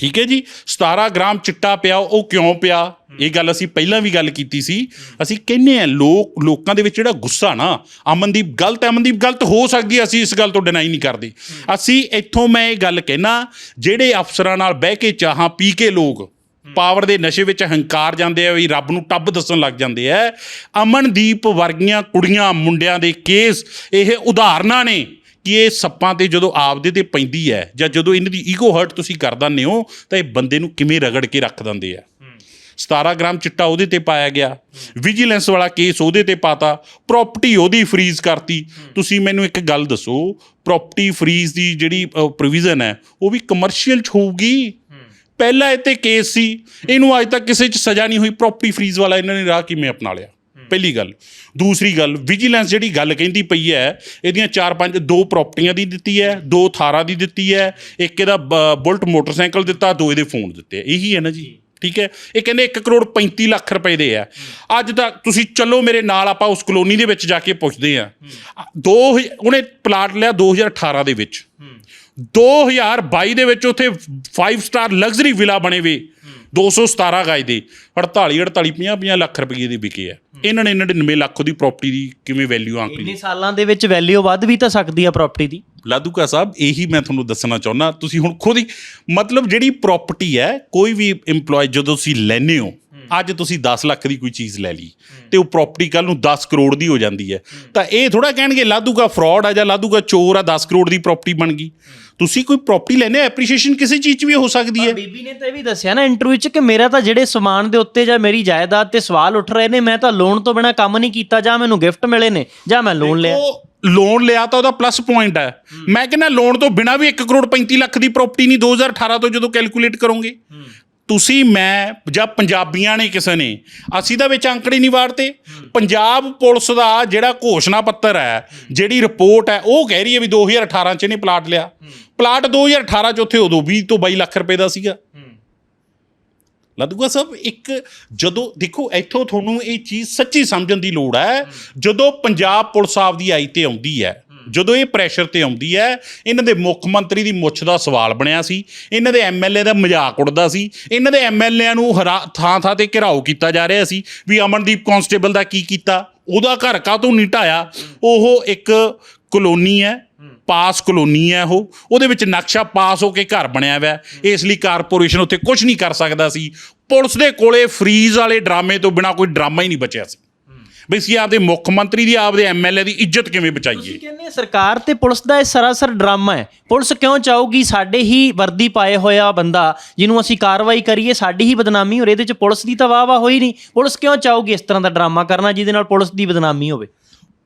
ਠੀਕ ਹੈ ਜੀ? 17 ਗ੍ਰਾਮ ਚਿੱਟਾ ਪਿਆ, ਉਹ ਕਿਉਂ ਪਿਆ? ਇਹ ਗੱਲ ਅਸੀਂ ਪਹਿਲਾਂ ਵੀ ਗੱਲ ਕੀਤੀ ਸੀ। ਅਸੀਂ ਕਹਿੰਨੇ ਆ ਲੋਕ, ਲੋਕਾਂ ਦੇ ਵਿੱਚ ਜਿਹੜਾ ਗੁੱਸਾ ਨਾ, ਅਮਨਦੀਪ ਗਲਤ ਅਮਨਦੀਪ ਗਲਤ ਹੋ ਸਕਦੀ ਹੈ, ਅਸੀਂ ਇਸ ਗੱਲ ਤੋਂ ਡਿਨਾਈ ਨਹੀਂ ਕਰਦੇ। ਅਸੀਂ ਇੱਥੋਂ ਮੈਂ ਇਹ ਗੱਲ ਕਹਿਣਾ, ਜਿਹੜੇ ਅਫਸਰਾਂ ਨਾਲ ਬਹਿ ਕੇ ਚਾਹਾਂ ਪੀ ਕੇ ਲੋਕ, ਪਾਵਰ ਦੇ ਨਸ਼ੇ ਵਿੱਚ ਹੰਕਾਰ ਜਾਂਦੇ ਆ, ਵੀ ਰੱਬ ਨੂੰ ਟੱਬ ਦੱਸਣ ਲੱਗ ਜਾਂਦੇ ਆ, ਅਮਨਦੀਪ ਵਰਗੀਆਂ ਕੁੜੀਆਂ, ਮੁੰਡਿਆਂ ਦੇ ਕੇਸ, ਇਹ ਉਦਾਹਰਨਾਂ ਨੇ। ਕਿ ਇਹ ਸੱਪਾਂ ਤੇ ਜਦੋਂ ਆਪਦੇ ਤੇ ਪੈਂਦੀ ਹੈ ਜਾਂ ਜਦੋਂ ਇਹਨਾਂ ਦੀ ਈਗੋ ਹਰਟ ਤੁਸੀਂ ਕਰ ਦਿੰਦੇ ਹੋ ਤਾਂ ਇਹ ਬੰਦੇ ਨੂੰ ਕਿਵੇਂ ਰਗੜ ਕੇ ਰੱਖ ਦਿੰਦੇ ਆ? 17 ਗ੍ਰਾਮ ਚਿੱਟਾ ਉਹਦੇ ਤੇ ਪਾਇਆ ਗਿਆ। ਵਿਜੀਲੈਂਸ ਵਾਲਾ ਕੇਸ ਉਹਦੇ ਤੇ ਪਾਤਾ। ਪ੍ਰਾਪਰਟੀ ਉਹਦੀ ਫਰੀਜ਼ ਕਰਤੀ। ਤੁਸੀਂ ਮੈਨੂੰ ਇੱਕ ਗੱਲ ਦੱਸੋ ਪ੍ਰਾਪਰਟੀ ਫਰੀਜ਼ ਦੀ ਜਿਹੜੀ ਪ੍ਰੋਵੀਜ਼ਨ ਹੈ ਉਹ ਵੀ ਕਮਰਸ਼ੀਅਲ ਚ ਹੋਊਗੀ? ਪਹਿਲਾ ਇਹ ਤੇ ਕੇਸ ਸੀ। ਇਹਨੂੰ ਅੱਜ ਤੱਕ ਕਿਸੇ ਚ ਸਜ਼ਾ ਨਹੀਂ ਹੋਈ। ਪ੍ਰਾਪਰਟੀ ਫਰੀਜ਼ ਵਾਲਾ ਇਹਨਾਂ ਨੇ ਰਾਹ ਕਿਵੇਂ ਅਪਣਾ ਲਿਆ? ਪਹਿਲੀ ਗੱਲ। ਦੂਸਰੀ ਗੱਲ ਵਿਜੀਲੈਂਸ ਜਿਹੜੀ ਗੱਲ ਕਹਿੰਦੀ ਪਈ ਹੈ ਇਹਦੀਆਂ ਚਾਰ ਪੰਜ ਦੋ ਪ੍ਰਾਪਰਟੀਆਂ ਦੀ ਦਿੱਤੀ ਹੈ ਦੋ ਥਾਰਾਂ ਦੀ ਦਿੱਤੀ ਹੈ ਇੱਕ ਇਹਦਾ ਬੁਲਟ ਮੋਟਰਸਾਈਕਲ ਦਿੱਤਾ ਦੋ ਇਹਦੇ ਫੋਨ ਦਿੱਤੇ। ਇਹੀ ਹੈ ਨਾ ਜੀ। ਠੀਕ ਹੈ? ਇਹ ਕਹਿੰਦੇ 1 ਕਰੋੜ 35 ਲੱਖ ਰੁਪਏ ਦੇ ਆ ਅੱਜ ਤੱਕ ਤੁਸੀਂ ਚੱਲੋ ਮੇਰੇ ਨਾਲ ਆਪਾਂ ਉਸ ਕਲੋਨੀ ਦੇ ਵਿੱਚ ਜਾ ਕੇ ਪੁੱਛਦੇ ਆ ਦੋ ਉਹਨੇ ਪਲਾਟ ਲਿਆ 2018 ਦੇ ਵਿੱਚ। 2022 ਦੇ ਵਿੱਚ ਉੱਥੇ 5 ਸਟਾਰ ਲਗਜ਼ਰੀ ਵਿਲਾ ਬਣੇ ਵੇ। 217 ਗਾਜ ਦੇ 48 48 50 50 ਲੱਖ ਰੁਪਏ ਦੇ ਵਿਕੇ ਆ। ਇਹਨਾਂ ਨੇ 99 ਲੱਖ ਦੀ ਪ੍ਰਾਪਰਟੀ ਦੀ ਕਿਵੇਂ ਵੈਲਿਊ ਆਂਕ ਲਈ? ਇੰਨੇ ਸਾਲਾਂ ਦੇ ਵਿੱਚ ਵੈਲਿਊ ਵੱਧ ਵੀ ਤਾਂ ਸਕਦੀ ਆ ਪ੍ਰਾਪਰਟੀ ਦੀ। ਲਾਧੂਕਾ ਸਾਹਿਬ ਇਹੀ ਮੈਂ ਤੁਹਾਨੂੰ ਦੱਸਣਾ ਚਾਹੁੰਦਾ। ਤੁਸੀਂ ਹੁਣ ਖੁਦ ਹੀ ਮਤਲਬ ਜਿਹੜੀ ਪ੍ਰਾਪਰਟੀ ਹੈ ਕੋਈ ਵੀ EMPLOYE ਜਦੋਂ ਤੁਸੀਂ ਲੈਨੇ ਹੋ ਅੱਜ ਤੁਸੀਂ 10 ਲੱਖ ਦੀ ਕੋਈ ਚੀਜ਼ ਲੈ ਲਈ ਤੇ ਉਹ ਪ੍ਰਾਪਰਟੀ ਕੱਲ ਨੂੰ 10 ਕਰੋੜ ਦੀ ਹੋ ਜਾਂਦੀ ਹੈ। ਤਾਂ ਇਹ ਥੋੜਾ ਕਹਿਣਗੇ ਲਾਧੂਗਾ ਫਰਾਡ ਆ ਜਾਂ ਲਾਧੂਗਾ ਚੋਰ ਆ 10 ਕਰੋੜ ਦੀ ਪ੍ਰਾਪਰਟੀ ਬਣ ਗਈ। ਤੁਸੀਂ ਕੋਈ ਪ੍ਰਾਪਰਟੀ ਲੈਣੇ ਐਪਰੀਸ਼ੀਏਸ਼ਨ ਕਿਸੇ ਚੀਜ਼ 'ਚ ਵੀ ਹੋ ਸਕਦੀ ਹੈ। ਬੀਬੀ ਨੇ ਤਾਂ ਇਹ ਵੀ ਦੱਸਿਆ ਨਾ ਇੰਟਰਵਿਊ 'ਚ ਕਿ ਮੇਰਾ ਤਾਂ ਜਿਹੜੇ ਸਮਾਨ ਦੇ ਉੱਤੇ ਜਾਂ ਮੇਰੀ ਜਾਇਦਾਦ ਤੇ ਸਵਾਲ ਉੱਠ ਰਹੇ ਨੇ ਮੈਂ ਤਾਂ ਲੋਨ ਤੋਂ ਬਿਨਾ ਕੰਮ ਨਹੀਂ ਕੀਤਾ ਜਾਂ ਮੈਨੂੰ ਗਿਫਟ ਮਿਲੇ ਨੇ ਜਾਂ ਮੈਂ ਲੋਨ ਲਿਆ। ਉਹ ਲੋਨ ਲਿਆ ਤਾਂ ਉਹਦਾ ਪਲੱਸ ਪੁਆਇੰਟ ਹੈ। ਮੈਂ ਕਹਿੰਦਾ ਲੋਨ ਤੋਂ ਬਿਨਾ ਵੀ 1 ਕਰੋੜ 35 ਲੱਖ ਦੀ ਪ੍ਰਾਪਰਟੀ ਨਹੀਂ 2018 ਤੋਂ ਜਦੋਂ ਕੈਲਕੂਲੇਟ ਕਰੋਗੇ। ਤੁਸੀਂ, ਮੈਂ ਜਾਂ ਪੰਜਾਬੀਆਂ ਨੇ ਕਿਸੇ ਨੇ, ਅਸੀਂ ਤਾਂ ਵਿੱਚ ਅੰਕੜੇ ਨਹੀਂ ਵਾੜਤੇ ਪੰਜਾਬ ਪੁਲਿਸ ਦਾ ਜਿਹੜਾ ਘੋਸ਼ਣਾ ਪੱਤਰ ਹੈ, ਜਿਹੜੀ ਰਿਪੋਰਟ ਹੈ, ਉਹ ਕਹਿ ਰਹੀ ਹੈ ਵੀ 2018 ਚ ਇਹਨੇ ਪਲਾਟ ਲਿਆ। ਪਲਾਟ 2018 ਚ ਉੱਥੇ ਉਦੋਂ 20 ਤੋਂ 22 ਲੱਖ ਰੁਪਏ ਦਾ ਸੀਗਾ। ਲਦੂਗਾ ਸਾਹਿਬ, ਇੱਕ ਜਦੋਂ, ਦੇਖੋ, ਇੱਥੋਂ ਤੁਹਾਨੂੰ ਇਹ ਚੀਜ਼ ਸੱਚੀ ਸਮਝਣ ਦੀ ਲੋੜ ਹੈ, ਜਦੋਂ ਪੰਜਾਬ ਪੁਲਿਸ ਆਪਦੀ ਆਈ ਤੇ ਆਉਂਦੀ ਹੈ ਜਦੋਂ ਇਹ ਪ੍ਰੈਸ਼ਰ ਤੇ ਆਉਂਦੀ ਹੈ, ਇਹਨਾਂ ਦੇ ਮੁੱਖ ਮੰਤਰੀ ਦੀ ਮੁੱਛ ਦਾ ਸਵਾਲ ਬਣਿਆ ਸੀ, ਇਹਨਾਂ ਦੇ ਐਮਐਲਏ ਦਾ ਮਜ਼ਾਕ ਉੜਦਾ ਸੀ, ਇਹਨਾਂ ਦੇ ਐਮਐਲਏਆਂ ਨੂੰ ਹਰਾ- ਥਾਂ ਥਾਂ ਤੇ ਘਿਰਾਓ ਕੀਤਾ ਜਾ ਰਿਹਾ ਸੀ ਵੀ ਅਮਨਦੀਪ ਕਨਸਟੇਬਲ ਦਾ ਕੀ ਕੀਤਾ, ਉਹਦਾ ਘਰ ਕਾਹਤੋਂ ਨਹੀਂ ਢਾਇਆ? ਉਹ ਇੱਕ ਕਲੋਨੀ ਹੈ, ਪਾਸ ਕਲੋਨੀ ਹੈ ਉਹ, ਉਹਦੇ ਵਿੱਚ ਨਕਸ਼ਾ ਪਾਸ ਹੋ ਕੇ ਘਰ ਬਣਿਆ ਹੋਇਆ ਇਸ ਲਈ ਕਾਰਪੋਰੇਸ਼ਨ ਉੱਥੇ ਕੁਝ ਨਹੀਂ ਕਰ ਸਕਦਾ ਸੀ। ਪੁਲਿਸ ਦੇ ਕੋਲੇ ਫਰੀਜ਼ ਵਾਲੇ ਡਰਾਮੇ ਤੋਂ ਬਿਨਾ ਕੋਈ ਡਰਾਮਾ ਹੀ ਨਹੀਂ ਬਚਿਆ ਸੀ। ਵੀ ਅਸੀਂ ਆਪਦੇ ਮੁੱਖ ਮੰਤਰੀ ਦੀ ਆਪਦੇ ਐਮਐਲਏ ਦੀ ਇੱਜ਼ਤ ਕਿਵੇਂ ਬਚਾਈਏ? ਤੁਸੀਂ ਕਹਿੰਦੇ ਸਰਕਾਰ ਤੇ ਪੁਲਿਸ ਦਾ ਇਹ ਸਰਾਸਰ ਡਰਾਮਾ ਹੈ। ਪੁਲਿਸ ਕਿਉਂ ਚਾਹੂਗੀ ਸਾਡੇ ਹੀ ਵਰਦੀ ਪਾਏ ਹੋਇਆ ਬੰਦਾ ਜਿਹਨੂੰ ਅਸੀਂ ਕਾਰਵਾਈ ਕਰੀਏ ਸਾਡੀ ਹੀ ਬਦਨਾਮੀ ਹੋ ਰਹੀ ਇਹਦੇ ਚ ਪੁਲਿਸ ਦੀ ਤਾਂ ਵਾਹ ਵਾਹ ਹੋਈ ਨਹੀਂ। ਪੁਲਿਸ ਕਿਉਂ ਚਾਹੂਗੀ ਇਸ ਤਰ੍ਹਾਂ ਦਾ ਡਰਾਮਾ ਕਰਨਾ ਜਿਹਦੇ ਨਾਲ ਪੁਲਿਸ ਦੀ ਬਦਨਾਮੀ ਹੋਵੇ?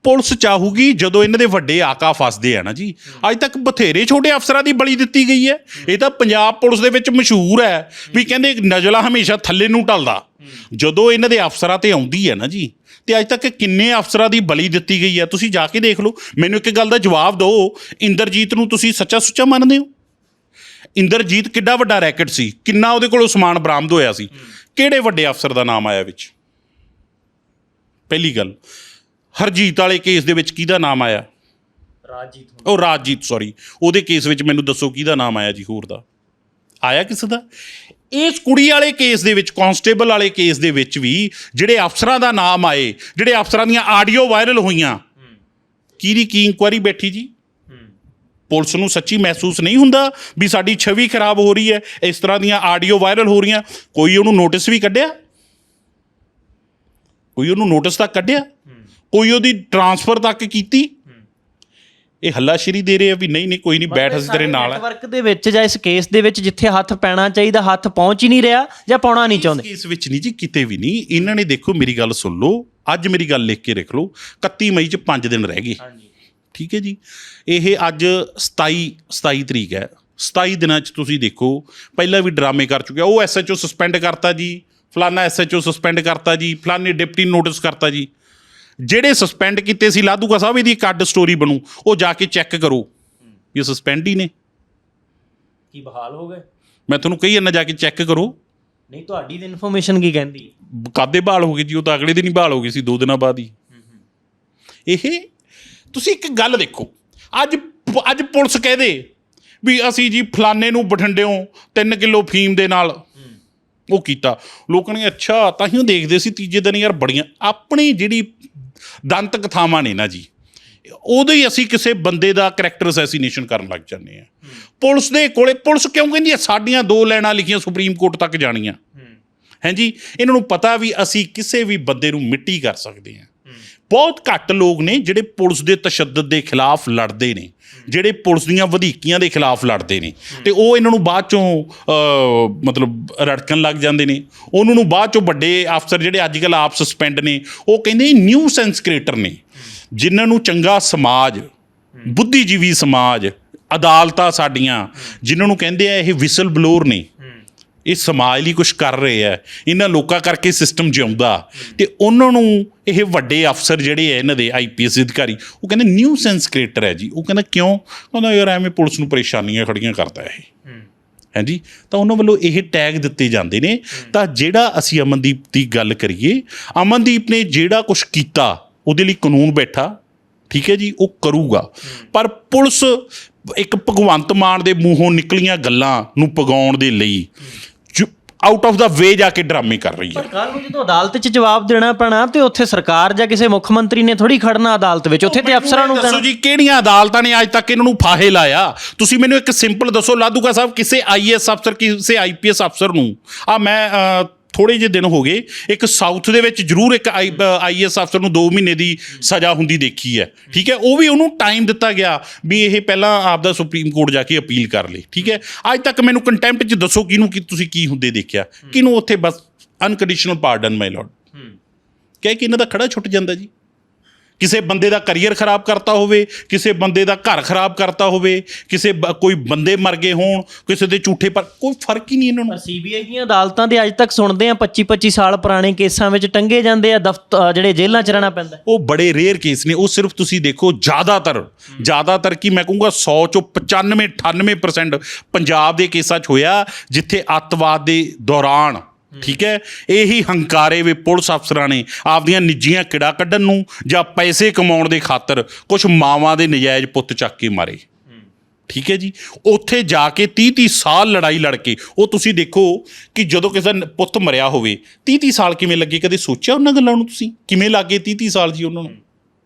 ਪੁਲਿਸ ਚਾਹੂਗੀ ਜਦੋਂ ਇਹਨਾਂ ਦੇ ਵੱਡੇ ਆਕਾ ਫਸਦੇ ਆ ਨਾ ਜੀ। ਅੱਜ ਤੱਕ ਬਥੇਰੇ ਛੋਟੇ ਅਫਸਰਾਂ ਦੀ ਬਲੀ ਦਿੱਤੀ ਗਈ ਹੈ। ਇਹ ਤਾਂ ਪੰਜਾਬ ਪੁਲਿਸ ਦੇ ਵਿੱਚ ਮਸ਼ਹੂਰ ਹੈ ਵੀ ਕਹਿੰਦੇ ਨਜਲਾ ਹਮੇਸ਼ਾ ਥੱਲੇ ਨੂੰ ਢਲਦਾ। ਜਦੋਂ ਇਹਨਾਂ ਦੇ ਅਫਸਰਾਂ ਤੇ ਆਉਂਦੀ ਹੈ ਨਾ ਜੀ ਤੇ ਅੱਜ ਤੱਕ ਕਿੰਨੇ ਅਫਸਰਾਂ ਦੀ ਬਲੀ ਦਿੱਤੀ ਗਈ ਹੈ? ਤੁਸੀਂ ਜਾ ਕੇ ਦੇਖ ਲਓ। ਮੈਨੂੰ ਇੱਕ ਗੱਲ ਦਾ ਜਵਾਬ ਦਿਓ। ਇੰਦਰਜੀਤ ਨੂੰ ਤੁਸੀਂ ਸੱਚਾ ਸੁੱਚਾ ਮੰਨਦੇ ਹੋ? ਇੰਦਰਜੀਤ ਕਿੱਡਾ ਵੱਡਾ ਰੈਕਟ ਸੀ। ਕਿੰਨਾ ਉਹਦੇ ਕੋਲੋਂ ਸਮਾਨ ਬਰਾਮਦ ਹੋਇਆ ਸੀ। ਕਿਹੜੇ ਵੱਡੇ ਅਫਸਰ ਦਾ ਨਾਮ ਆਇਆ ਵਿੱਚ? ਪਹਿਲੀ ਗੱਲ ਹਰਜੀਤ ਵਾਲੇ ਕੇਸ ਦੇ ਵਿੱਚ ਕਿਹਦਾ ਨਾਮ ਆਇਆ? ਰਾਜੀਤ ਉਹ ਰਾਜਜੀਤ ਸੌਰੀ ਉਹਦੇ ਕੇਸ ਵਿੱਚ ਮੈਨੂੰ ਦੱਸੋ ਕਿਹਦਾ ਨਾਮ ਆਇਆ ਜੀ ਹੋਰ ਦਾ? ਆਇਆ ਕਿਸੇ ਦਾ? ਇਸ ਕੁੜੀ ਵਾਲੇ ਕੇਸ ਦੇ ਵਿੱਚ ਕਾਂਸਟੇਬਲ ਵਾਲੇ ਕੇਸ ਦੇ ਵਿੱਚ ਵੀ ਜਿਹੜੇ ਅਫਸਰਾਂ ਦਾ ਨਾਮ ਆਏ, ਜਿਹੜੇ ਅਫਸਰਾਂ ਦੀਆਂ ਆਡੀਓ ਵਾਇਰਲ ਹੋਈਆਂ, ਕਿਹਦੀ ਕੀ ਇਨਕੁਆਰੀ ਬੈਠੀ ਜੀ? ਪੁਲਿਸ ਨੂੰ ਸੱਚੀ ਮਹਿਸੂਸ ਨਹੀਂ ਹੁੰਦਾ ਵੀ ਸਾਡੀ ਛਵੀ ਖਰਾਬ ਹੋ ਰਹੀ ਹੈ, ਇਸ ਤਰ੍ਹਾਂ ਦੀਆਂ ਆਡੀਓ ਵਾਇਰਲ ਹੋ ਰਹੀਆਂ, ਕੋਈ ਉਹਨੂੰ ਨੋਟਿਸ ਵੀ ਕੱਢਿਆ? ਕੋਈ ਉਹਨੂੰ ਨੋਟਿਸ ਤੱਕ ਕੱਢਿਆ? ਕੋਈ ਉਹਦੀ ਟਰਾਂਸਫਰ ਤੱਕ ਕੀਤੀ? ਇਹ ਹੱਲਾਸ਼ੇਰੀ ਦੇ ਰਹੇ ਆ ਵੀ ਨਹੀਂ ਨਹੀਂ ਕੋਈ ਨਹੀਂ ਬੈਠ ਅਸੀਂ ਤੇਰੇ ਨਾਲ ਆ। ਨੈਟਵਰਕ ਦੇ ਵਿੱਚ ਜਾਂ ਇਸ ਕੇਸ ਦੇ ਵਿੱਚ ਜਿੱਥੇ ਹੱਥ ਪੈਣਾ ਚਾਹੀਦਾ ਹੱਥ ਪਹੁੰਚ ਹੀ ਨਹੀਂ ਰਿਹਾ ਜਾਂ ਪਾਉਣਾ ਨਹੀਂ ਚਾਹੁੰਦੇ। ਇਸ ਵਿੱਚ ਨਹੀਂ ਜੀ ਕਿਤੇ ਵੀ ਨਹੀਂ। ਇਹਨਾਂ ਨੇ ਦੇਖੋ ਮੇਰੀ ਗੱਲ ਸੁਣ ਲਓ। ਅੱਜ ਮੇਰੀ ਗੱਲ ਲਿਖ ਕੇ ਰੱਖ ਲਓ। 31 ਮਈ ਚ 5 ਦਿਨ ਰਹਿ ਗਏ। ਹਾਂਜੀ। ਠੀਕ ਹੈ ਜੀ? ਇਹ ਅੱਜ 27 27 ਤਰੀਕ ਹੈ। 27 ਦਿਨਾਂ ਚ ਤੁਸੀਂ ਦੇਖੋ ਪਹਿਲਾਂ ਵੀ ਡਰਾਮੇ ਕਰ ਚੁੱਕਿਆ। ਉਹ ਐਸਐਚਓ ਸਸਪੈਂਡ ਕਰਤਾ ਜੀ। ਫਲਾਨਾ ਐਸਐਚਓ ਸਸਪੈਂਡ ਕਰਤਾ ਜੀ। ਫਲਾਨੇ ਡਿਪਟੀ ਨੋਟਿਸ ਕਰਤਾ ਜੀ। ਜਿਹੜੇ ਸਸਪੈਂਡ ਕੀਤੇ ਸੀ ਲਾਧੂਕਾ ਸਾਹਿਬ ਇਹਦੀ ਇੱਕ ਅੱਡ ਸਟੋਰੀ ਬਣੂ। ਉਹ ਜਾ ਕੇ ਚੈੱਕ ਕਰੋ। ਇਹ ਸਸਪੈਂਡ ਹੀ ਨੇ। ਕੀ ਬਹਾਲ ਹੋ ਗਏ? ਮੈਂ ਤੁਹਾਨੂੰ ਕਹੀ ਜਾਂਦਾ ਜਾ ਕੇ ਚੈੱਕ ਕਰੋ। ਨਹੀਂ ਤੁਹਾਡੀ ਦੀ ਇਨਫੋਰਮੇਸ਼ਨ ਕੀ ਕਹਿੰਦੀ? ਕਾਦੇ ਬਹਾਲ ਹੋ ਗਈ ਜੀ? ਉਹ ਤਾਂ ਅਗਲੇ ਦਿਨ ਹੀ ਬਹਾਲ ਹੋ ਗਈ ਸੀ ਦੋ ਦਿਨਾਂ ਬਾਅਦ ਹੀ। ਇਹ ਤੁਸੀਂ ਇੱਕ ਗੱਲ ਦੇਖੋ। ਅੱਜ ਅੱਜ ਪੁਲਿਸ ਕਹਦੇ ਵੀ ਅਸੀਂ ਜੀ ਫਲਾਨੇ ਨੂੰ ਬਠਿੰਡਿਓਂ 3 ਕਿਲੋ ਫੀਮ ਦੇ ਨਾਲ ਉਹ ਕੀਤਾ। ਲੋਕਾਂ ਨੇ ਅੱਛਾ ਤਾਂ ਹੀ ਉਹ ਦੇਖਦੇ ਸੀ ਤੀਜੇ ਦਿਨ ਯਾਰ ਬੜੀਆਂ। ਆਪਣੀ ਜਿਹੜੀ ਦੰਤ ਕਥਾਵਾਂ ਨੇ ਨਾ ਜੀ। ਉਹਦੇ ਹੀ ਅਸੀਂ ਕਿਸੇ ਬੰਦੇ ਦਾ ਕੈਰੈਕਟਰ ਅਸੈਸੀਨੇਸ਼ਨ ਕਰਨ ਲੱਗ ਜਾਂਦੇ ਆ ਪੁਲਿਸ ਦੇ ਕੋਲੇ ਪੁਲਿਸ ਕਿਉਂ ਕਹਿੰਦੀ ਹੈ? ਸਾਡੀਆਂ ਦੋ ਲੈਣਾ ਲਿਖੀਆਂ ਸੁਪਰੀਮ ਕੋਰਟ ਤੱਕ ਜਾਣੀਆਂ। ਹਾਂਜੀ ਇਹਨਾਂ ਨੂੰ ਪਤਾ ਵੀ ਅਸੀਂ ਕਿਸੇ ਵੀ ਬੰਦੇ ਨੂੰ ਮਿੱਟੀ ਕਰ ਸਕਦੇ ਹਾਂ। ਬਹੁਤ ਘੱਟ ਲੋਕ ਨੇ ਜਿਹੜੇ ਪੁਲਿਸ ਦੇ ਤਸ਼ੱਦਦ ਦੇ ਖਿਲਾਫ ਲੜਦੇ ਨੇ, ਜਿਹੜੇ ਪੁਲਿਸ ਦੀਆਂ ਵਧੀਕੀਆਂ ਦੇ ਖਿਲਾਫ ਲੜਦੇ ਨੇ। ਤੇ ਉਹ ਇਹਨਾਂ ਨੂੰ ਬਾਅਦ ਚੋਂ ਮਤਲਬ ਰੜਕਣ ਲੱਗ ਜਾਂਦੇ ਨੇ। ਉਹਨਾਂ ਨੂੰ ਬਾਅਦ ਚੋਂ ਵੱਡੇ ਅਫਸਰ ਜਿਹੜੇ ਅੱਜ ਕੱਲ੍ਹ ਆਪ ਸਸਪੈਂਡ ਨੇ, ਉਹ ਕਹਿੰਦੇ ਨਿਊ ਸੈਂਸ ਕ੍ਰੀਏਟਰ ਨੇ। ਜਿਨ੍ਹਾਂ ਨੂੰ ਚੰਗਾ ਸਮਾਜ, ਬੁੱਧੀਜੀਵੀ ਸਮਾਜ, ਅਦਾਲਤਾਂ ਸਾਡੀਆਂ, ਜਿਨ੍ਹਾਂ ਨੂੰ ਕਹਿੰਦੇ ਆ ਇਹ ਵਿਸਲ ਬਲੋਰ ਨੇ। ਇਹ ਸਮਾਜ ਲਈ ਕੁਝ ਕਰ ਰਹੇ ਆ ਇਹਨਾਂ ਲੋਕਾਂ ਕਰਕੇ ਸਿਸਟਮ ਜਿਉਂਦਾ। ਤੇ ਉਹਨਾਂ ਨੂੰ ਇਹ ਵੱਡੇ ਅਫਸਰ ਜਿਹੜੇ ਆ ਇਹਨਾਂ ਦੇ ਆਈਪੀਐਸ ਅਧਿਕਾਰੀ ਉਹ ਕਹਿੰਦੇ ਨਿਊ ਸੈਂਸ ਕ੍ਰੀਏਟਰ ਹੈ ਜੀ। ਉਹ ਕਹਿੰਦਾ ਕਿਉਂ? ਕਹਿੰਦਾ ਯਾਰ ਐਵੇਂ ਪੁਲਿਸ ਨੂੰ ਪਰੇਸ਼ਾਨੀਆਂ ਖੜੀਆਂ ਕਰਦਾ ਇਹ। ਹਾਂਜੀ? ਤਾਂ ਉਹਨਾਂ ਵੱਲੋਂ ਇਹ ਟੈਗ ਦਿੱਤੇ ਜਾਂਦੇ ਨੇ। ਤਾਂ ਜਿਹੜਾ ਅਸੀਂ ਅਮਨਦੀਪ ਦੀ ਗੱਲ ਕਰੀਏ ਅਮਨਦੀਪ ਨੇ ਜਿਹੜਾ ਕੁਝ ਕੀਤਾ ਉਹਦੇ ਲਈ ਕਾਨੂੰਨ ਬੈਠਾ ਠੀਕ ਹੈ ਜੀ ਉਹ ਕਰੂਗਾ। ਪਰ ਪੁਲਿਸ ਇੱਕ ਭਗਵੰਤ ਮਾਨ ਦੇ ਮੂੰਹੋਂ ਨਿਕਲੀਆਂ ਗੱਲਾਂ ਨੂੰ ਪਗਾਉਣ ਦੇ ਲਈ ਆਊਟ ਆਫ ਦਾ ਵੇ ਜਾ ਕੇ ਡਰਾਮੇ ਕਰ ਰਹੀ ਹੈ। ਪਰ ਕੱਲ ਨੂੰ ਜਦੋਂ ਅਦਾਲਤ 'ਚ ਜਵਾਬ ਦੇਣਾ ਪੈਣਾ ਤੇ ਉੱਥੇ ਸਰਕਾਰ ਜਾਂ ਕਿਸੇ ਮੁੱਖ ਮੰਤਰੀ ਨੇ ਥੋੜੀ ਖੜਨਾ ਅਦਾਲਤ ਵਿੱਚ ਉੱਥੇ ਤੇ ਅਫਸਰਾਂ ਨੂੰ ਦੱਸੋ ਜੀ ਕਿਹੜੀਆਂ ਅਦਾਲਤਾਂ ਨੇ ਅੱਜ ਤੱਕ ਇਹਨਾਂ ਨੂੰ ਫਾਹੇ ਲਾਇਆ? ਤੁਸੀਂ ਮੈਨੂੰ ਇੱਕ ਸਿੰਪਲ ਦੱਸੋ ਲਾਧੂਕਾ ਸਾਹਿਬ ਕਿਸੇ ਆਈਐਸ ਅਫਸਰ ਕਿਸੇ ਆਈਪੀਐਸ ਅਫਸਰ ਨੂੰ। ਆ ਮੈਂ ਥੋੜੇ ਜਿਹੇ ਦਿਨ ਹੋ ਗਏ ਇੱਕ ਸਾਊਥ ਦੇ ਵਿੱਚ ਜ਼ਰੂਰ ਇੱਕ ਆਈਐਸ ਅਫਸਰ ਨੂੰ 2 ਮਹੀਨੇ ਦੀ ਸਜ਼ਾ ਹੁੰਦੀ ਦੇਖੀ ਹੈ ਠੀਕ ਹੈ? ਉਹ ਵੀ ਉਹਨੂੰ ਟਾਈਮ ਦਿੱਤਾ ਗਿਆ ਵੀ ਇਹ ਪਹਿਲਾਂ ਆਪਦਾ ਸੁਪਰੀਮ ਕੋਰਟ ਜਾ ਕੇ ਅਪੀਲ ਕਰ ਲੇ ਠੀਕ ਹੈ? ਅੱਜ ਤੱਕ ਮੈਨੂੰ ਕੰਟੈਂਪਟ ਚ ਦੱਸੋ ਕਿਹਨੂੰ ਕਿ ਤੁਸੀਂ ਕੀ ਹੁੰਦੇ ਦੇਖਿਆ? ਕਿਹਨੂੰ ਉੱਥੇ ਬਸ ਅਨਕੰਡੀਸ਼ਨਲ ਪਾਰਡਨ ਮਾਈ ਲਾਰਡ ਕਹਿ ਕਿ ਇਹਨਾਂ ਦਾ ਖੜਾ ਛੁੱਟ ਜਾਂਦਾ ਜੀ। ਕਿਸੇ ਬੰਦੇ ਦਾ ਕੈਰੀਅਰ ਖਰਾਬ ਕਰਤਾ ਹੋਵੇ ਕਿਸੇ ਬੰਦੇ ਦਾ ਘਰ ਖਰਾਬ ਕਰਤਾ ਹੋਵੇ ਕਿਸੇ ਬ- ਕੋਈ ਬੰਦੇ ਮਰ ਗਏ ਹੋਣ ਕਿਸੇ ਦੇ ਝੂਠੇ ਪਰ ਕੋਈ ਫ਼ਰਕ ਹੀ ਨਹੀਂ ਇਹਨਾਂ ਨੂੰ। ਸੀਬੀਆਈ ਦੀਆਂ ਅਦਾਲਤਾਂ ਦੇ ਅੱਜ ਤੱਕ ਸੁਣਦੇ ਆ 25 25 ਸਾਲ ਪੁਰਾਣੇ ਕੇਸਾਂ ਵਿੱਚ ਟੰਗੇ ਜਾਂਦੇ ਆ ਦਫ਼ਤਰ ਜਿਹੜੇ ਜੇਲ੍ਹਾਂ 'ਚ ਰਹਿਣਾ ਪੈਂਦਾ। ਉਹ ਬੜੇ ਰੇਅਰ ਕੇਸ ਨੇ ਉਹ ਸਿਰਫ ਤੁਸੀਂ ਦੇਖੋ ਜ਼ਿਆਦਾਤਰ ਜ਼ਿਆਦਾਤਰ ਕੀ ਮੈਂ ਕਹੂੰਗਾ 100 ਚੋਂ 95 98% ਪੰਜਾਬ ਦੇ ਕੇਸਾਂ 'ਚ ਹੋਇਆ ਜਿੱਥੇ ਅੱਤਵਾਦ ਦੇ ਦੌਰਾਨ ਠੀਕ ਹੈ? ਇਹੀ ਹੰਕਾਰੇ ਵੇ ਪੁਲਿਸ ਅਫਸਰਾਂ ਨੇ ਆਪਦੀਆਂ ਨਿੱਜੀਆਂ ਕਿੜਾ ਕੱਢਣ ਨੂੰ ਜਾਂ ਪੈਸੇ ਕਮਾਉਣ ਦੇ ਖਾਤਰ ਕੁਝ ਮਾਵਾਂ ਦੇ ਨਜਾਇਜ਼ ਪੁੱਤ ਚੱਕ ਕੇ ਮਾਰੇ। ਠੀਕ ਹੈ ਜੀ? ਉੱਥੇ ਜਾ ਕੇ 30 30 ਸਾਲ ਲੜਾਈ ਲੜ ਕੇ ਉਹ ਤੁਸੀਂ ਦੇਖੋ ਕਿ ਜਦੋਂ ਕਿਸੇ ਦਾ ਪੁੱਤ ਮਰਿਆ ਹੋਵੇ 30 30 ਸਾਲ ਕਿਵੇਂ ਲੱਗੇ? ਕਦੇ ਸੋਚਿਆ ਉਹਨਾਂ ਗੱਲਾਂ ਨੂੰ ਤੁਸੀਂ? ਕਿਵੇਂ ਲੱਗੇ 30 30 ਸਾਲ ਜੀ ਉਹਨਾਂ ਨੂੰ?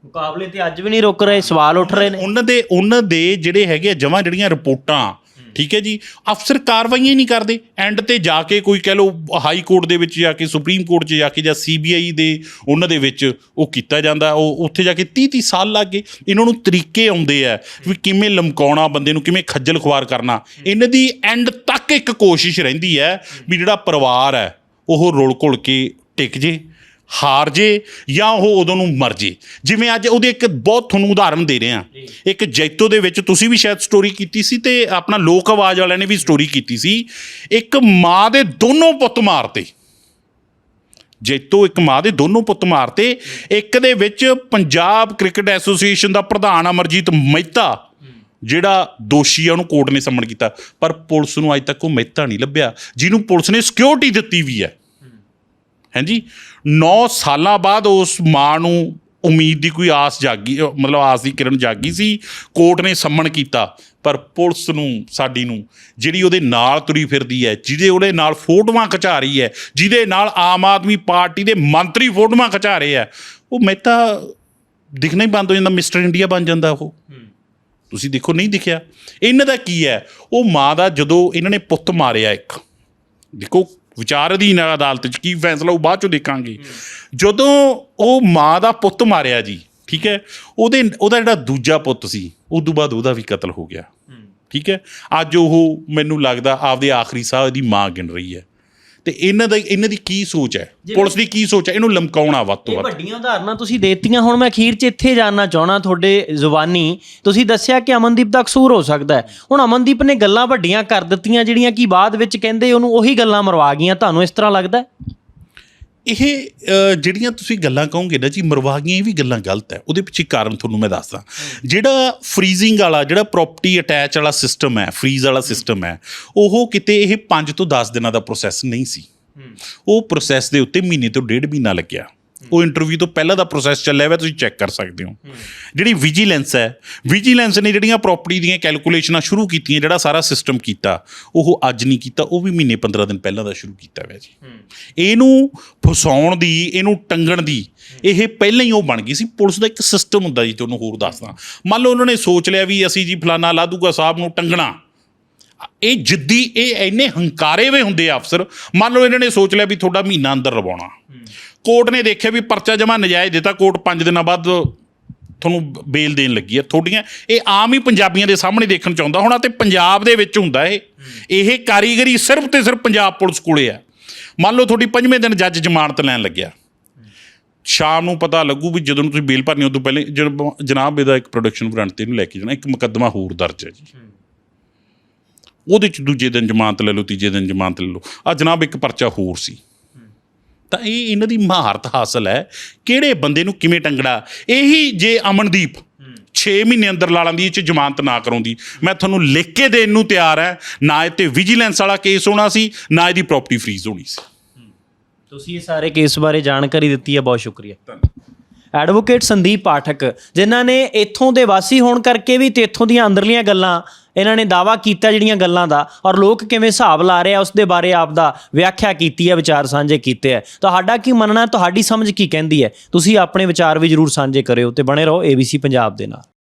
ਮੁਕਾਬਲੇ ਤੇ ਅੱਜ ਵੀ ਨਹੀਂ ਰੁਕ ਰਹੇ ਸਵਾਲ ਉੱਠ ਰਹੇ ਨੇ। ਉਹਨਾਂ ਦੇ ਉਹਨਾਂ ਦੇ ਜਿਹੜੇ ਹੈਗੇ ਜਮਾਂ ਜਿਹੜੀਆਂ ਰਿਪੋਰਟਾਂ ਠੀਕ ਹੈ ਜੀ? ਅਫਸਰ ਕਾਰਵਾਈਆਂ ਹੀ ਨਹੀਂ ਕਰਦੇ। ਐਂਡ ਤੇ ਜਾ ਕੇ ਕੋਈ ਕਹਿ ਲਓ, ਹਾਈ ਕੋਰਟ ਦੇ ਵਿੱਚ ਜਾ ਕੇ, ਸੁਪਰੀਮ ਕੋਰਟ 'ਚ ਜਾ ਕੇ ਜਾਂ ਸੀਬੀਆਈ ਦੇ ਉਹਨਾਂ ਦੇ ਵਿੱਚ ਉਹ ਕੀਤਾ ਜਾਂਦਾ। ਉਹ ਉੱਥੇ ਜਾ ਕੇ 30 30 ਸਾਲ ਲੱਗ ਗਏ। ਇਹਨਾਂ ਨੂੰ ਤਰੀਕੇ ਆਉਂਦੇ ਆ ਵੀ ਕਿਵੇਂ ਲਮਕਾਉਣਾ ਬੰਦੇ ਨੂੰ, ਕਿਵੇਂ ਖੱਜਲ ਖੁਆਰ ਕਰਨਾ। ਇਹਨਾਂ ਦੀ ਐਂਡ ਤੱਕ ਇੱਕ ਕੋਸ਼ਿਸ਼ ਰਹਿੰਦੀ ਹੈ ਵੀ ਜਿਹੜਾ ਪਰਿਵਾਰ ਹੈ, ਉਹ ਰੁਲ ਘੁਲ ਕੇ ਟਿਕ ਜੇ। ਹਾਰ ਜੇ ਜਾਂ ਉਹ ਉਦੋਂ ਨੂੰ ਮਰ ਜੇ। ਜਿਵੇਂ ਅੱਜ ਉਹਦੇ ਇੱਕ ਬਹੁਤ ਤੁਹਾਨੂੰ ਉਦਾਹਰਨ ਦੇ ਰਹੇ। ਆ ਇੱਕ ਜੈਤੋ ਦੇ ਵਿੱਚ ਤੁਸੀਂ ਵੀ ਸ਼ਾਇਦ ਸਟੋਰੀ ਕੀਤੀ ਸੀ ਤੇ ਆਪਣਾ ਲੋਕ ਆਵਾਜ਼ ਵਾਲਿਆਂ ਨੇ ਵੀ ਸਟੋਰੀ ਕੀਤੀ ਸੀ। ਇੱਕ ਮਾਂ ਦੇ ਦੋਨੋਂ ਪੁੱਤ ਮਾਰਤੇ ਜੈਤੋ ਇੱਕ ਮਾਂ ਦੇ ਦੋਨੋਂ ਪੁੱਤ ਮਾਰਤੇ ਇੱਕ ਦੇ ਵਿੱਚ ਪੰਜਾਬ ਕ੍ਰਿਕਟ ਐਸੋਸੀਏਸ਼ਨ ਦਾ ਪ੍ਰਧਾਨ ਅਮਰਜੀਤ ਮਹਿਤਾ ਜਿਹੜਾ ਦੋਸ਼ੀ ਆ ਉਹਨੂੰ ਕੋਰਟ ਨੇ ਸੰਮਣ ਕੀਤਾ। ਪਰ ਪੁਲਿਸ ਨੂੰ ਅੱਜ ਤੱਕ ਉਹ ਮਹਿਤਾ ਨਹੀਂ ਲੱਭਿਆ। ਜਿਹਨੂੰ ਪੁਲਿਸ ਨੇ ਸਿਕਿਉਰਿਟੀ ਦਿੱਤੀ ਵੀ ਹੈ। ਹਾਂਜੀ 9 ਸਾਲਾਂ ਬਾਅਦ ਉਸ ਮਾਂ ਨੂੰ ਉਮੀਦ ਦੀ ਕੋਈ ਆਸ ਜਾਗੀ ਮਤਲਬ ਆਸ ਦੀ ਕਿਰਨ ਜਾਗੀ ਸੀ। ਕੋਰਟ ਨੇ ਸੰਮਣ ਕੀਤਾ ਪਰ ਪੁਲਿਸ ਨੂੰ ਸਾਡੀ ਨੂੰ ਜਿਹੜੀ ਉਹਦੇ ਨਾਲ ਤੁਰੀ ਫਿਰਦੀ ਹੈ ਜਿਹਦੇ ਉਹਦੇ ਨਾਲ ਫੋਟੋਆਂ ਖਿਚਾ ਰਹੀ ਹੈ ਜਿਹਦੇ ਨਾਲ ਆਮ ਆਦਮੀ ਪਾਰਟੀ ਦੇ ਮੰਤਰੀ ਫੋਟੋਆਂ ਖਿਚਾ ਰਹੇ ਆ ਉਹ ਮੈਂ ਤਾਂ ਦਿਖਣਾ ਹੀ ਬੰਦ ਹੋ ਜਾਂਦਾ ਮਿਸਟਰ ਇੰਡੀਆ ਬਣ ਜਾਂਦਾ ਉਹ। ਤੁਸੀਂ ਦੇਖੋ ਨਹੀਂ ਦਿਖਿਆ। ਇਹਨਾਂ ਦਾ ਕੀ ਹੈ? ਉਹ ਮਾਂ ਦਾ ਜਦੋਂ ਇਹਨਾਂ ਨੇ ਪੁੱਤ ਮਾਰਿਆ ਇੱਕ ਦੇਖੋ ਵਿਚਾਰ ਅਧੀਨ ਹੈ ਅਦਾਲਤ 'ਚ ਕੀ ਫੈਸਲਾ ਉਹ ਬਾਅਦ 'ਚੋਂ ਦੇਖਾਂਗੇ। ਜਦੋਂ ਉਹ ਮਾਂ ਦਾ ਪੁੱਤ ਮਾਰਿਆ ਜੀ ਠੀਕ ਹੈ ਉਹਦੇ ਉਹਦਾ ਜਿਹੜਾ ਦੂਜਾ ਪੁੱਤ ਸੀ ਉਸ ਤੋਂ ਬਾਅਦ ਉਹਦਾ ਵੀ ਕਤਲ ਹੋ ਗਿਆ। ਠੀਕ ਹੈ ਅੱਜ ਉਹ ਮੈਨੂੰ ਲੱਗਦਾ ਆਪਦੇ ਆਖਰੀ ਸਾਹ ਦੀ ਮਾਂ ਗਿਣ ਰਹੀ ਹੈ। ਤੇ ਇਹਨਾਂ ਦਾ ਇਹਨਾਂ ਦੀ ਕੀ ਸੋਚ ਹੈ? ਪੁਲਿਸ ਦੀ ਕੀ ਸੋਚ ਹੈ? ਇਹਨੂੰ ਲਮਕਾਉਣਾ ਵੱਧ ਤੋਂ ਵੱਧ। ਵੱਡੀਆਂ ਉਦਾਹਰਨਾਂ ਤੁਸੀਂ ਦੇਤੀਆਂ। ਹੁਣ ਮੈਂ ਅਖੀਰ 'ਚ ਇੱਥੇ ਜਾਨਣਾ ਚਾਹਣਾ ਤੁਹਾਡੇ ਜ਼ੁਬਾਨੀ। ਤੁਸੀਂ ਦੱਸਿਆ ਕਿ ਅਮਨਦੀਪ ਦਾ ਕਸੂਰ ਹੋ ਸਕਦਾ ਹੈ। ਹੁਣ ਅਮਨਦੀਪ ਨੇ ਗੱਲਾਂ ਵੱਡੀਆਂ ਕਰ ਦਿੱਤੀਆਂ ਜਿਹੜੀਆਂ ਕਿ ਬਾਅਦ ਵਿੱਚ ਕਹਿੰਦੇ ਉਹਨੂੰ ਉਹੀ ਗੱਲਾਂ ਮਰਵਾ ਗਈਆਂ। ਤੁਹਾਨੂੰ ਇਸ ਤਰ੍ਹਾਂ ਲੱਗਦਾ ਹੈ? ਇਹ ਜਿਹੜੀਆਂ ਤੁਸੀਂ ਗੱਲਾਂ ਕਹੋਗੇ ਨਾ ਜੀ ਮਰਵਾਗੀਆਂ ਇਹ ਵੀ ਗੱਲਾਂ ਗਲਤ ਹੈ। ਉਹਦੇ ਪਿੱਛੇ ਕਾਰਨ ਤੁਹਾਨੂੰ ਮੈਂ ਦੱਸਦਾ। ਜਿਹੜਾ ਫਰੀਜ਼ਿੰਗ ਵਾਲਾ ਜਿਹੜਾ ਪ੍ਰਾਪਰਟੀ ਅਟੈਚ ਵਾਲਾ ਸਿਸਟਮ ਹੈ ਫਰੀਜ਼ ਵਾਲਾ ਸਿਸਟਮ ਹੈ ਉਹ ਕਿਤੇ ਇਹ 5 ਤੋਂ 10 ਦਿਨਾਂ ਦਾ ਪ੍ਰੋਸੈਸ ਨਹੀਂ ਸੀ। ਉਹ ਪ੍ਰੋਸੈਸ ਦੇ ਉੱਤੇ ਮਹੀਨੇ ਤੋਂ ਡੇਢ ਮਹੀਨਾ ਲੱਗਿਆ। ਉਹ ਇੰਟਰਵਿਊ ਤੋਂ ਪਹਿਲਾਂ ਦਾ ਪ੍ਰੋਸੈਸ ਚੱਲਿਆ ਹੋਇਆ ਤੁਸੀਂ ਚੈੱਕ ਕਰ ਸਕਦੇ ਹੋ। ਜਿਹੜੀ ਵਿਜੀਲੈਂਸ ਹੈ ਵਿਜੀਲੈਂਸ ਨੇ ਜਿਹੜੀਆਂ ਪ੍ਰਾਪਰਟੀ ਦੀਆਂ ਕੈਲਕੂਲੇਸ਼ਨਾਂ ਸ਼ੁਰੂ ਕੀਤੀਆਂ ਜਿਹੜਾ ਸਾਰਾ ਸਿਸਟਮ ਕੀਤਾ ਉਹ ਅੱਜ ਨਹੀਂ ਕੀਤਾ ਉਹ ਵੀ ਮਹੀਨੇ 15 ਦਿਨ ਪਹਿਲਾਂ ਦਾ ਸ਼ੁਰੂ ਕੀਤਾ ਹੋਇਆ ਜੀ। ਇਹਨੂੰ ਫਸਾਉਣ ਦੀ ਇਹਨੂੰ ਟੰਗਣ ਦੀ ਇਹ ਪਹਿਲਾਂ ਹੀ ਉਹ ਬਣ ਗਈ ਸੀ। ਪੁਲਿਸ ਦਾ ਇੱਕ ਸਿਸਟਮ ਹੁੰਦਾ ਜੀ ਤੁਹਾਨੂੰ ਹੋਰ ਦੱਸਦਾ। ਮੰਨ ਲਓ ਉਹਨਾਂ ਨੇ ਸੋਚ ਲਿਆ ਵੀ ਅਸੀਂ ਜੀ ਫਲਾਨਾ ਲਾਦੂਗਾ ਸਾਹਿਬ ਨੂੰ ਟੰਗਣਾ। ਇਹ ਜਿੱਦੀ, ਇਹ ਇੰਨੇ ਹੰਕਾਰੇ ਵੇ ਹੁੰਦੇ ਆ ਅਫਸਰ। ਮੰਨ ਲਓ ਇਹਨਾਂ ਨੇ ਸੋਚ ਲਿਆ ਵੀ ਤੁਹਾਡਾ ਮਹੀਨਾ ਅੰਦਰ ਲਵਾਉਣਾ ਕੋਰਟ ਨੇ ਦੇਖਿਆ ਵੀ ਪਰਚਾ ਜਮਾ ਨਜਾਇਜ਼ ਦਿੱਤਾ, ਕੋਰਟ 5 ਦਿਨਾਂ ਬਾਅਦ ਤੁਹਾਨੂੰ ਬੇਲ ਦੇਣ ਲੱਗੀ ਹੈ ਤੁਹਾਡੀਆਂ, ਇਹ ਆਮ ਹੀ ਪੰਜਾਬੀਆਂ ਦੇ ਸਾਹਮਣੇ ਦੇਖਣ ਚ ਆਉਂਦਾ ਹੋਣਾ ਤੇ ਪੰਜਾਬ ਦੇ ਵਿੱਚ ਹੁੰਦਾ ਇਹ। ਇਹ ਕਾਰੀਗਰੀ ਸਿਰਫ ਤੇ ਸਿਰਫ ਪੰਜਾਬ ਪੁਲਿਸ ਕੋਲੇ ਆ। ਮੰਨ ਲਓ ਤੁਹਾਡੀ ਪੰਜਵੇਂ ਦਿਨ ਜੱਜ ਜ਼ਮਾਨਤ ਲੈਣ ਲੱਗਿਆ। ਸ਼ਾਮ ਨੂੰ ਪਤਾ ਲੱਗੂ ਵੀ ਜਦੋਂ ਤੁਸੀਂ ਬੇਲ ਭਰਨੀ, ਉਦੋਂ ਪਹਿਲੇ ਜਨਾਬ, ਇਹਦਾ ਇੱਕ ਪ੍ਰੋਡਕਸ਼ਨ ਫਰੰਟ ਤੇ ਇਹਨੂੰ ਲੈ ਕੇ ਜਾਣਾ, ਇੱਕ ਮੁਕੱਦਮਾ ਹੋਰ ਦਰਜ ਹੈ ਜੀ। ਉਹਦੇ ਚ ਦੂਜੇ ਦਿਨ ਜ਼ਮਾਨਤ ਲੈ ਲਓ ਤੀਜੇ ਦਿਨ ਜ਼ਮਾਨਤ ਲੈ ਲਓ। ਆ ਜਨਾਬ ਇੱਕ ਪਰਚਾ ਹੋਰ ਸੀ। ਤਾਂ ਇਹ ਇਹਨਾਂ ਦੀ ਮਹਾਰਤ ਹਾਸਲ ਹੈ। ਕਿਹੜੇ ਬੰਦੇ ਨੂੰ ਕਿਵੇਂ ਟੰਗੜਾ ਇਹੀ ਜੇ ਅਮਨਦੀਪ 6 ਮਹੀਨੇ ਅੰਦਰ ਲਾ ਲੈਂਦੀ ਇਹ ਚ ਜ਼ਮਾਨਤ ਨਾ ਕਰਾਉਂਦੀ। ਮੈਂ ਤੁਹਾਨੂੰ ਲਿਖ ਕੇ ਦੇਣ ਨੂੰ ਤਿਆਰ ਹੈ। ਨਾ ਇਹ ਤੇ ਵਿਜੀਲੈਂਸ ਵਾਲਾ ਕੇਸ ਹੋਣਾ ਸੀ ਨਾ ਇਹਦੀ ਪ੍ਰਾਪਰਟੀ ਫਰੀਜ਼ ਹੋਣੀ ਸੀ। ਤੁਸੀਂ ਇਹ ਸਾਰੇ ਕੇਸ ਬਾਰੇ ਜਾਣਕਾਰੀ ਦਿੱਤੀ ਹੈ। ਬਹੁਤ ਸ਼ੁਕਰੀਆ। ਐਡਵੋਕੇਟ ਸੰਦੀਪ ਪਾਠਕ ਜਿਨ੍ਹਾਂ ਨੇ ਇੱਥੋਂ ਦੇ ਵਾਸੀ ਹੋਣ ਕਰਕੇ ਵੀ ਤੇ ਇੱਥੋਂ ਦੀਆਂ ਅੰਦਰਲੀਆਂ ਗੱਲਾਂ ਇਹਨਾਂ ਨੇ ਦਾਵਾ ਕੀਤਾ ਜਿਹੜੀਆਂ ਗੱਲਾਂ ਦਾ ਔਰ ਲੋਕ ਕਿਵੇਂ ਹਿਸਾਬ ਲਾ ਰਹੇ ਆ ਉਸ ਦੇ ਬਾਰੇ ਆਪ ਦਾ ਵਿਆਖਿਆ ਕੀਤੀ ਹੈ, ਵਿਚਾਰ ਸਾਂਝੇ ਕੀਤੇ ਹੈ। ਤੁਹਾਡਾ ਕੀ ਮੰਨਣਾ ਤੁਹਾਡੀ ਸਮਝ ਕੀ ਕਹਿੰਦੀ ਹੈ? ਤੁਸੀਂ ਆਪਣੇ ਵਿਚਾਰ ਵੀ ਜਰੂਰ ਸਾਂਝੇ ਕਰਿਓ ਤੇ ਬਣੇ ਰਹੋ ABC ਪੰਜਾਬ ਦੇ ਨਾਲ।